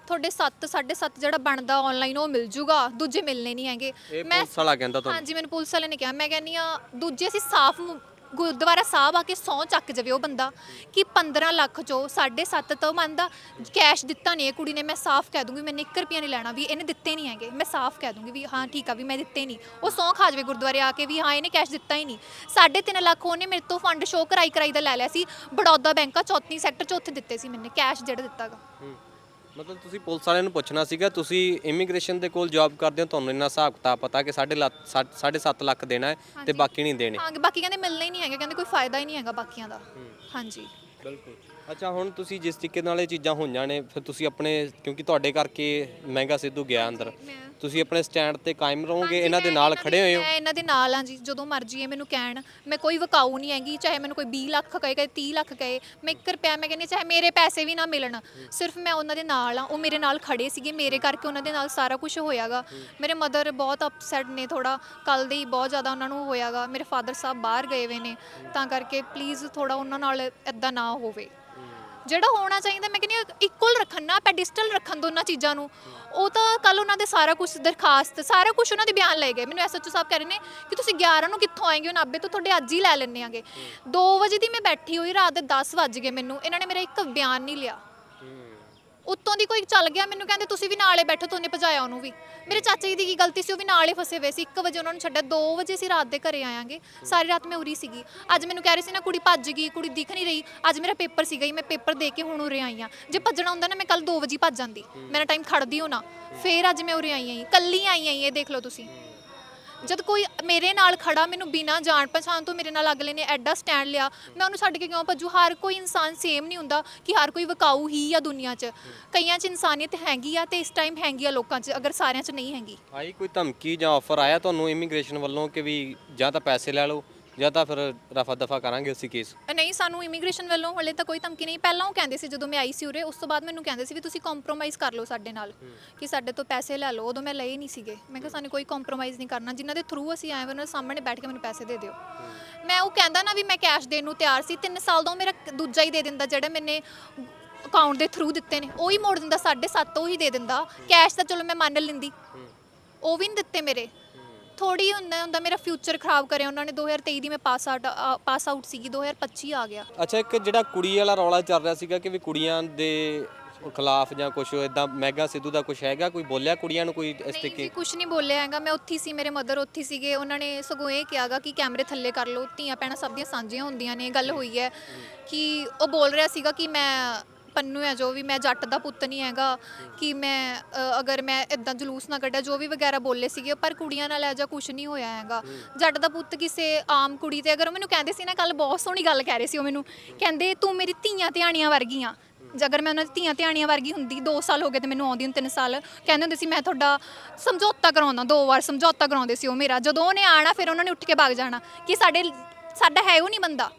ਤੁਹਾਡੇ 7 7.5 ਜਿਹੜਾ ਬਣਦਾ ਆਨਲਾਈਨ ਉਹ ਮਿਲ ਜੂਗਾ ਦੂਜੇ ਮਿਲਨੇ ਨਹੀਂ ਹੈਗੇ। ਇਹ ਪੁਲਿਸ ਵਾਲਾ ਕਹਿੰਦਾ ਤੁਹਾਨੂੰ? ਹਾਂਜੀ ਮੈਨੂੰ ਪੁਲਿਸ ਵਾਲੇ ਨੇ ਕਿਹਾ। ਮੈਂ ਕਹਿੰਨੀ ਆ ਦੂਜੇ ਅਸੀਂ ਸਾਫ਼ ਮੁ- ਗੁਰਦੁਆਰਾ ਸਾਹਿਬ ਆ ਕੇ ਸੌ ਚੱਕ ਜਾਵੇ ਉਹ ਬੰਦਾ, ਕਿ 15 ਲੱਖ ਚੋਂ 7.5 ਤੋਂ ਮੰਨਦਾ ਕੈਸ਼ ਦਿੱਤਾ ਨਹੀਂ ਇਹ ਕੁੜੀ ਨੇ, ਮੈਂ ਸਾਫ਼ ਕਹਿ ਦੂੰਗੀ, ਮੈਨੇ 1 ਰੁਪਿਆ ਨਹੀਂ ਲੈਣਾ ਵੀ ਇਹਨੇ ਦਿੱਤੇ ਨਹੀਂ ਹੈਗੇ, ਮੈਂ ਸਾਫ਼ ਕਹਿ ਦੂੰਗੀ ਵੀ ਹਾਂ ਠੀਕ ਆ ਵੀ ਮੈਂ ਦਿੱਤੇ ਨਹੀਂ ਉਹ ਸੌ ਖਾ ਜਾਵੇ ਗੁਰਦੁਆਰੇ ਆ ਕੇ ਵੀ ਹਾਂ ਇਹਨੇ ਕੈਸ਼ ਦਿੱਤਾ ਹੀ ਨਹੀਂ 3.5 ਲੱਖ ਉਹਨੇ ਮੇਰੇ ਤੋਂ ਫੰਡ ਸ਼ੋਅ ਕਰਾਈ ਕਰਾਈ ਦਾ ਲੈ ਲਿਆ ਸੀ, ਬੜੌਦਾ ਬੈਂਕਾ ਚੌਥੀ ਸੈਕਟਰ ਚ ਉੱਥੇ ਦਿੱਤੇ ਸੀ ਮੈਨੇ ਕੈਸ਼ ਜਿਹੜਾ ਦਿੱਤਾਗਾ। ਹੂੰ। ਮਤਲਬ ਤੁਸੀਂ ਪੁਲਿਸ ਵਾਲਿਆਂ ਨੂੰ ਪੁੱਛਣਾ ਸੀਗਾ ਤੁਸੀਂ ਇਮੀਗ੍ਰੇਸ਼ਨ ਦੇ ਕੋਲ ਜੌਬ ਕਰਦੇ ਹੋ ਤੁਹਾਨੂੰ ਇੰਨਾ ਹਿਸਾਬ ਕਿਤਾਬ ਪਤਾ ਕਿ 7.5 ਲੱਖ ਦੇਣਾ ਹੈ ਤੇ ਬਾਕੀ ਨਹੀਂ ਦੇਣੇ। ਹਾਂ ਬਾਕੀ ਕਹਿੰਦੇ ਮਿਲਣਾ ਹੀ ਨਹੀਂ ਹੈਗਾ ਕਹਿੰਦੇ ਕੋਈ ਫਾਇਦਾ ਹੀ ਨਹੀਂ ਹੈਗਾ ਬਾਕੀਆਂ ਦਾ। ਹਾਂਜੀ। ਬਿਲਕੁਲ। ਅੱਛਾ ਹੁਣ ਤੁਸੀਂ ਜਿਸ ਤਰੀਕੇ ਨਾਲ ਇਹ ਚੀਜ਼ਾਂ ਹੋਈਆਂ ਨੇ ਫਿਰ ਤੁਸੀਂ ਆਪਣੇ ਕਿਉਂਕਿ ਤੁਹਾਡੇ ਕਰਕੇ ਮਹਿੰਗਾ ਸਿੱਧੂ ਗਿਆ ਅੰਦਰ। ਤੁਸੀਂ ਆਪਣੇ ਸਟੈਂਡ ਤੇ ਕਾਇਮ ਰਹੋਗੇ ਇਹਨਾਂ ਦੇ ਨਾਲ ਖੜੇ ਹੋਏ ਹੋ? ਮੈਂ ਇਹਨਾਂ ਦੇ ਨਾਲ ਹਾਂ ਜੀ ਜਦੋਂ ਮਰਜ਼ੀ ਇਹ ਮੈਨੂੰ ਕਹਿਣ। ਮੈਂ ਕੋਈ ਵਕਾਊ ਨਹੀਂ ਹੈਗੀ ਚਾਹੇ ਮੈਨੂੰ ਕੋਈ 20 ਲੱਖ ਕਹੇ ਚਾਹੇ 30 ਲੱਖ ਕਹੇ ਮੈਂ 1 ਰੁਪਿਆ ਮੈਂ ਕਹਿੰਦੀ ਚਾਹੇ ਮੇਰੇ ਪੈਸੇ ਵੀ ਨਾ ਮਿਲਣ ਸਿਰਫ ਮੈਂ ਉਹਨਾਂ ਦੇ ਨਾਲ ਆ ਉਹ ਮੇਰੇ ਨਾਲ ਖੜੇ ਸੀਗੇ ਮੇਰੇ ਕਰਕੇ ਉਹਨਾਂ ਦੇ ਨਾਲ ਸਾਰਾ ਕੁਝ ਹੋਇਆਗਾ। ਮੇਰੇ ਮਦਰ ਬਹੁਤ ਅਪਸੈਟ ਨੇ ਥੋੜਾ ਕੱਲ ਦੇ ਹੀ ਬਹੁਤ ਜ਼ਿਆਦਾ ਉਹਨਾਂ ਨੂੰ ਹੋਇਆਗਾ। ਮੇਰੇ ਫਾਦਰ ਸਾਹਿਬ ਬਾਹਰ ਗਏ ਹੋਏ ਨੇ ਤਾਂ ਕਰਕੇ ਪਲੀਜ਼ ਥੋੜਾ ਉਹਨਾਂ ਨਾਲ ਇਦਾਂ ਨਾ ਹੋਵੇ। ਜਿਹੜਾ ਹੋਣਾ ਚਾਹੀਦਾ, ਮੈਂ ਕਹਿੰਦੀ ਇਕੁਅਲ ਰੱਖਣ, ਨਾ ਪੈਡਿਸਟਲ ਰੱਖਣ ਦੋਨਾਂ ਚੀਜ਼ਾਂ ਨੂੰ। ਉਹ ਤਾਂ ਕੱਲ ਉਹਨਾਂ ਦੇ ਸਾਰਾ ਕੁਝ ਦਰਖਾਸਤ, ਸਾਰਾ ਕੁਝ ਉਹਨਾਂ ਦੇ ਬਿਆਨ ਲਏ ਗਏ। ਮੈਨੂੰ ਐਸਐਚਓ ਸਾਹਿਬ ਕਹਿ ਰਹੇ ਨੇ ਕਿ ਤੁਸੀਂ 11 ਨੂੰ ਕਿੱਥੋਂ ਆਏਗੇ, ਉਹ 90 ਤੋਂ ਤੁਹਾਡੇ ਅੱਜ ਹੀ ਲੈ ਲੈਣੇ ਆਗੇ। 2 ਵਜੇ ਦੀ ਮੈਂ ਬੈਠੀ ਹੋਈ, ਰਾਤ ਦੇ 10 ਵੱਜ ਗਏ ਮੈਨੂੰ। ਇਹਨਾਂ ਨੇ ਮੇਰਾ ਇੱਕ ਬਿਆਨ ਨਹੀਂ ਲਿਆ। ਉੱਤੋਂ ਦੀ ਕੋਈ ਚੱਲ ਗਿਆ ਮੈਨੂੰ ਕਹਿੰਦੇ ਤੁਸੀਂ ਵੀ ਨਾਲੇ ਬੈਠੋ ਤੁਹਾਨੂੰ ਭਜਾਇਆ ਉਹਨੂੰ ਵੀ। ਮੇਰੇ ਚਾਚਾ ਜੀ ਦੀ ਕੀ ਗਲਤੀ ਸੀ ਉਹ ਵੀ ਨਾਲੇ ਫਸੇ ਹੋਏ ਸੀ। 1 ਵਜੇ ਉਹਨਾਂ ਨੂੰ ਛੱਡਿਆ 2 ਵਜੇ ਸੀ ਰਾਤ ਦੇ ਘਰੇ ਆਇਆਂਗੇ। ਸਾਰੀ ਰਾਤ ਮੈਂ ਉਰੀ ਸੀਗੀ। ਅੱਜ ਮੈਨੂੰ ਕਹਿ ਰਹੇ ਸੀ ਨਾ ਕੁੜੀ ਭੱਜ ਗਈ ਕੁੜੀ ਦਿਖ ਨਹੀਂ ਰਹੀ। ਅੱਜ ਮੇਰਾ ਪੇਪਰ ਸੀਗਾ ਹੀ ਮੈਂ ਪੇਪਰ ਦੇ ਕੇ ਹੁਣ ਉਰੇ ਆਈ ਆ। ਜੇ ਭੱਜਣਾ ਹੁੰਦਾ ਨਾ ਮੈਂ ਕੱਲ 2 ਵਜੇ ਹੀ ਭੱਜ ਜਾਂਦੀ। ਮੇਰਾ ਟਾਈਮ ਖੜਦੀ ਹੋ ਨਾ। ਫੇਰ ਅੱਜ ਮੈਂ ਉਰੇ ਆਈ ਆਂ ਕੱਲੀ ਆਈ ਆਂ ਇਹ ਦੇਖ ਲਓ ਤੁਸੀਂ। ਜਦ ਕੋਈ ਮੇਰੇ ਨਾਲ ਖੜਾ, ਮੈਨੂੰ ਬਿਨਾਂ ਜਾਣ ਪਛਾਣ ਤੋਂ ਮੇਰੇ ਨਾਲ ਅਗਲੇ ਨੇ ਐਡਾ ਸਟੈਂਡ ਲਿਆ, ਮੈਂ ਉਹਨੂੰ ਛੱਡ ਕੇ ਕਿਉਂ ਭੱਜੂ? ਹਰ ਕੋਈ ਇਨਸਾਨ ਸੇਮ ਨਹੀਂ ਹੁੰਦਾ ਕਿ ਹਰ ਕੋਈ ਵਿਕਾਊ ਹੀ ਆ ਦੁਨੀਆ 'ਚ। ਕਈਆਂ 'ਚ ਇਨਸਾਨੀਅਤ ਹੈਗੀ ਆ ਤੇ ਇਸ ਟਾਈਮ ਹੈਗੀ ਆ ਲੋਕਾਂ 'ਚ, ਅਗਰ ਸਾਰਿਆਂ 'ਚ ਨਹੀਂ ਹੈਗੀ। ਆਈ ਕੋਈ ਧਮਕੀ ਜਾਂ ਆਫਰ ਆਇਆ ਤੁਹਾਨੂੰ ਇਮੀਗ੍ਰੇਸ਼ਨ ਵੱਲੋਂ ਕਿ ਵੀ ਜਾਂ ਤਾਂ ਪੈਸੇ ਲੈ ਲਓ ਜਾਂ ਤਾਂ ਫਿਰ ਰਫਾ ਦਫਾ ਕਰਾਂਗੇ ਅਸੀਂ ਕੇਸ ਨਹੀਂ, ਸਾਨੂੰ ਇਮੀਗ੍ਰੇਸ਼ਨ ਵੱਲੋਂ ਹਲੇ ਤਾਂ ਕੋਈ ਧਮਕੀ ਨਹੀਂ। ਪਹਿਲਾਂ ਉਹ ਕਹਿੰਦੇ ਸੀ ਜਦੋਂ ਮੈਂ ਆਈ ਸੀ ਉਰੇ, ਉਸ ਤੋਂ ਬਾਅਦ ਮੈਨੂੰ ਕਹਿੰਦੇ ਸੀ ਵੀ ਤੁਸੀਂ ਕੰਪਰੋਮਾਈਜ਼ ਕਰ ਲਓ ਸਾਡੇ ਨਾਲ, ਕਿ ਸਾਡੇ ਤੋਂ ਪੈਸੇ ਲੈ ਲਓ। ਉਦੋਂ ਮੈਂ ਲਏ ਨਹੀਂ ਸੀਗੇ। ਮੈਂ ਕਿਹਾ ਸਾਨੂੰ ਕੋਈ ਕੰਪਰੋਮਾਈਜ਼ ਨਹੀਂ ਕਰਨਾ। ਜਿਨ੍ਹਾਂ ਦੇ ਥਰੂ ਅਸੀਂ ਆਏ ਉਹਨਾਂ ਸਾਹਮਣੇ ਬੈਠ ਕੇ ਮੈਨੂੰ ਪੈਸੇ ਦੇ ਦਿਓ। ਮੈਂ ਉਹ ਕਹਿੰਦਾ ਨਾ ਵੀ ਮੈਂ ਕੈਸ਼ ਦੇਣ ਨੂੰ ਤਿਆਰ ਸੀ। 3 ਸਾਲ ਤੋਂ ਮੇਰਾ ਦੂਜਾ ਹੀ ਦੇ ਦਿੰਦਾ, ਜਿਹੜਾ ਮੈਨੇ ਅਕਾਊਂਟ ਦੇ ਥਰੂ ਦਿੱਤੇ ਨੇ। ਉਹ ਹੀ ਮੋੜ ਦਿੰਦਾ 7.5 ਉਹ ਹੀ ਦੇ ਦਿੰਦਾ। ਕੈਸ਼ ਤਾਂ ਚਲੋ ਮੈਂ ਮੰਨ ਲੈਂਦੀ। ਉਹ ਵੀ ਨਹੀਂ ਦਿੱਤੇ ਮੇਰੇ। ਥੋੜੀ ਹੁੰਦਾ ਹੁੰਦਾ ਮੇਰਾ ਫਿਊਚਰ ਖਰਾਬ ਕਰਿਆ ਉਹਨਾਂ ਨੇ 2023 ਦੀ ਮੈਂ ਪਾਸ ਆਊਟ ਪਾਸ ਆਊਟ ਸੀਗੀ 2025 ਆ ਗਿਆ। ਅੱਛਾ ਇੱਕ ਜਿਹੜਾ ਕੁੜੀ ਵਾਲਾ ਰੌਲਾ ਚੱਲ ਰਿਹਾ ਸੀਗਾ ਕਿ ਵੀ ਕੁੜੀਆਂ ਦੇ ਖਿਲਾਫ ਜਾਂ ਕੁਝ ਇਦਾਂ ਮੈਗਾ ਸਿੱਧੂ ਦਾ ਕੁਝ ਹੈਗਾ ਕੋਈ ਬੋਲਿਆ ਕੁੜੀਆਂ ਨੂੰ ਕੋਈ ਇਸ ਤਰੀਕੇ? ਕੁਝ ਨਹੀਂ ਬੋਲਿਆ ਹੈਗਾ ਮੈਂ ਉੱਥੀ ਸੀ ਮੇਰੇ ਮਦਰ ਉੱਥੀ ਸੀਗੇ ਉਹਨਾਂ ਨੇ ਸਗੋਂ ਇਹ ਕਿਹਾਗਾ ਕਿ ਕੈਮਰੇ ਥੱਲੇ ਕਰ ਲਓ ਧੀਆਂ ਭੈਣਾਂ ਸਭ ਦੀਆਂ ਸਾਂਝੀਆਂ ਹੁੰਦੀਆਂ ਨੇ ਗੱਲ ਹੋਈ ਹੈ ਕਿ ਉਹ ਬੋਲ ਰਿਹਾ ਸੀਗਾ ਕਿ ਮੈਂ ਪੰਨੂ ਹੈ ਜੋ ਵੀ ਮੈਂ ਜੱਟ ਦਾ ਪੁੱਤ ਨਹੀਂ ਹੈਗਾ ਕਿ ਮੈਂ ਅ, ਅਗਰ ਮੈਂ ਇਦਾਂ ਜਲੂਸ ਨਾ ਕੱਢਿਆ ਜੋ ਵੀ ਵਗੈਰਾ ਬੋਲੇ ਸੀਗੇ ਪਰ ਕੁੜੀਆਂ ਨਾਲ ਇਹੋ ਜਿਹਾ ਕੁਝ ਨਹੀਂ ਹੋਇਆ ਹੈਗਾ। ਜੱਟ ਦਾ ਪੁੱਤ ਕਿਸੇ ਆਮ ਕੁੜੀ ਤੇ ਅਗਰ ਉਹ ਮੈਨੂੰ ਕਹਿੰਦੇ ਸੀ ਨਾ ਕੱਲ ਬਹੁਤ ਸੋਹਣੀ ਗੱਲ ਕਹਿ ਰਹੇ ਸੀ ਉਹ ਮੈਨੂੰ ਕਹਿੰਦੇ ਤੂੰ ਮੇਰੀ ਧੀਆਂ ਧਿਆਣੀਆਂ ਵਰਗੀਆਂ। ਜੇ ਅਗਰ ਮੈਂ ਉਹਨਾਂ ਦੀ ਧੀਆਂ ਧਿਆਣੀਆਂ ਵਰਗੀ ਹੁੰਦੀ 2 ਸਾਲ ਹੋ ਗਏ ਤੇ ਮੈਨੂੰ ਆਉਂਦੀ ਨੂੰ 3 ਸਾਲ ਕਹਿੰਦੇ ਹੁੰਦੇ ਸੀ ਮੈਂ ਤੁਹਾਡਾ ਸਮਝੌਤਾ ਕਰਾਉਂਦਾ ਦੋ ਵਾਰ ਸਮਝੌਤਾ ਕਰਾਉਂਦੇ ਸੀ ਉਹ ਮੇਰਾ। ਜਦੋਂ ਉਹਨੇ ਆਣਾ ਫਿਰ ਉਹਨਾਂ ਨੇ ਉੱਠ ਕੇ ਭੱਗ ਜਾਣਾ ਕਿ ਸਾਡੇ ਸਾਡਾ ਹੈ ਉਹ ਨਹੀਂ ਬੰਦਾ।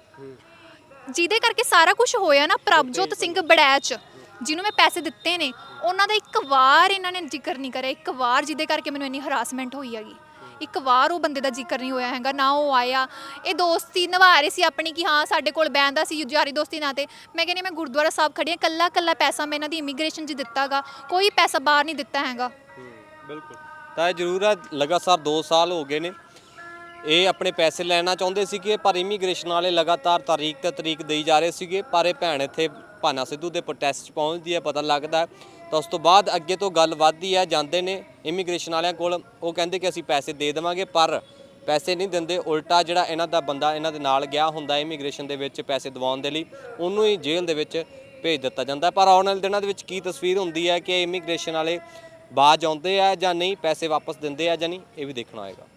ਜਿਹਦੇ ਕਰਕੇ ਸਾਰਾ ਕੁਝ ਹੋਇਆ ਨਾ ਪ੍ਰਭਜੋਤ ਸਿੰਘ ਬੜੈਚ ਜਿਹਨੂੰ ਮੈਂ ਪੈਸੇ ਦਿੱਤੇ ਨੇ ਉਹਨਾਂ ਦਾ ਇੱਕ ਵਾਰ ਇਹਨਾਂ ਨੇ ਜ਼ਿਕਰ ਨਹੀਂ ਕਰਿਆ ਇੱਕ ਵਾਰ ਜਿਹਦੇ ਕਰਕੇ ਮੈਨੂੰ ਇੰਨੀ ਹਰਾਸਮੈਂਟ ਹੋਈ ਹੈਗੀ। ਇੱਕ ਵਾਰ ਉਹ ਬੰਦੇ ਦਾ ਜ਼ਿਕਰ ਨਹੀਂ ਹੋਇਆ ਹੈਗਾ ਨਾ ਉਹ ਆਇਆ। ਇਹ ਦੋਸਤੀ ਨਿਭਾ ਰਹੇ ਸੀ ਆਪਣੀ ਕਿ ਹਾਂ ਸਾਡੇ ਕੋਲ ਬੈਂਦਾ ਸੀ ਯਾਰੀ ਦੋਸਤੀ ਨਾਂ ਤੇ। ਮੈਂ ਕਹਿੰਦੀ ਮੈਂ ਗੁਰਦੁਆਰਾ ਸਾਹਿਬ ਖੜੀ ਹਾਂ ਕੱਲਾ ਕੱਲਾ ਪੈਸਾ ਮੈਂ ਇਹਨਾਂ ਦੀ ਇਮੀਗ੍ਰੇਸ਼ਨ 'ਚ ਦਿੱਤਾਗਾ ਕੋਈ ਪੈਸਾ ਬਾਹਰ ਨਹੀਂ ਦਿੱਤਾ ਹੈਗਾ। ਬਿਲਕੁਲ। ਤਾਂ ਇਹ ਜ਼ਰੂਰ ਹੈ ਲਗਾਤਾਰ 2 ਸਾਲ ਹੋ ਗਏ ਨੇ ਇਹ ਆਪਣੇ ਪੈਸੇ ਲੈਣਾ ਚਾਹੁੰਦੇ ਸੀਗੇ, ਪਰ ਇਮੀਗ੍ਰੇਸ਼ਨ ਵਾਲੇ ਲਗਾਤਾਰ ਤਾਰੀਖ ਤੇ ਤਰੀਕ ਦੇਈ ਜਾ ਰਹੇ ਸੀਗੇ, ਪਰ ਇਹ ਭੈਣ ਇੱਥੇ ਭਾਨਾ ਸਿੱਧੂ ਦੇ ਪ੍ਰੋਟੈਸਟ 'ਚ ਪਹੁੰਚਦੀ ਹੈ, ਪਤਾ ਲੱਗਦਾ ਤਾਂ ਉਸ ਤੋਂ ਬਾਅਦ ਅੱਗੇ ਤੋਂ ਗੱਲ ਵੱਧਦੀ ਹੈ, ਜਾਂਦੇ ਨੇ ਇਮੀਗ੍ਰੇਸ਼ਨ ਵਾਲਿਆਂ ਕੋਲ, ਉਹ ਕਹਿੰਦੇ ਕਿ ਅਸੀਂ ਪੈਸੇ ਦੇ ਦੇਵਾਂਗੇ, ਪਰ ਪੈਸੇ ਨਹੀਂ ਦਿੰਦੇ, ਉਲਟਾ ਜਿਹੜਾ ਇਹਨਾਂ ਦਾ ਬੰਦਾ ਇਹਨਾਂ ਦੇ ਨਾਲ ਗਿਆ ਹੁੰਦਾ ਇਮੀਗ੍ਰੇਸ਼ਨ ਦੇ ਵਿੱਚ ਪੈਸੇ ਦਿਵਾਉਣ ਦੇ ਲਈ, ਉਹਨੂੰ ਹੀ ਜੇਲ੍ਹ ਦੇ ਵਿੱਚ ਭੇਜ ਦਿੱਤਾ ਜਾਂਦਾ ਪਰ ਆਉਣ ਵਾਲੇ ਦਿਨਾਂ ਦੇ ਵਿੱਚ ਕੀ ਤਸਵੀਰ ਹੁੰਦੀ ਹੈ ਕਿ ਇਮੀਗ੍ਰੇਸ਼ਨ ਵਾਲੇ ਬਾਜ ਆਉਂਦੇ ਆ ਜਾਂ ਨਹੀਂ, ਪੈਸੇ ਵਾਪਸ ਦਿੰਦੇ ਆ ਜਾਂ ਨਹੀਂ, ਇਹ ਵੀ ਦੇਖਣਾ ਹੋਏਗਾ।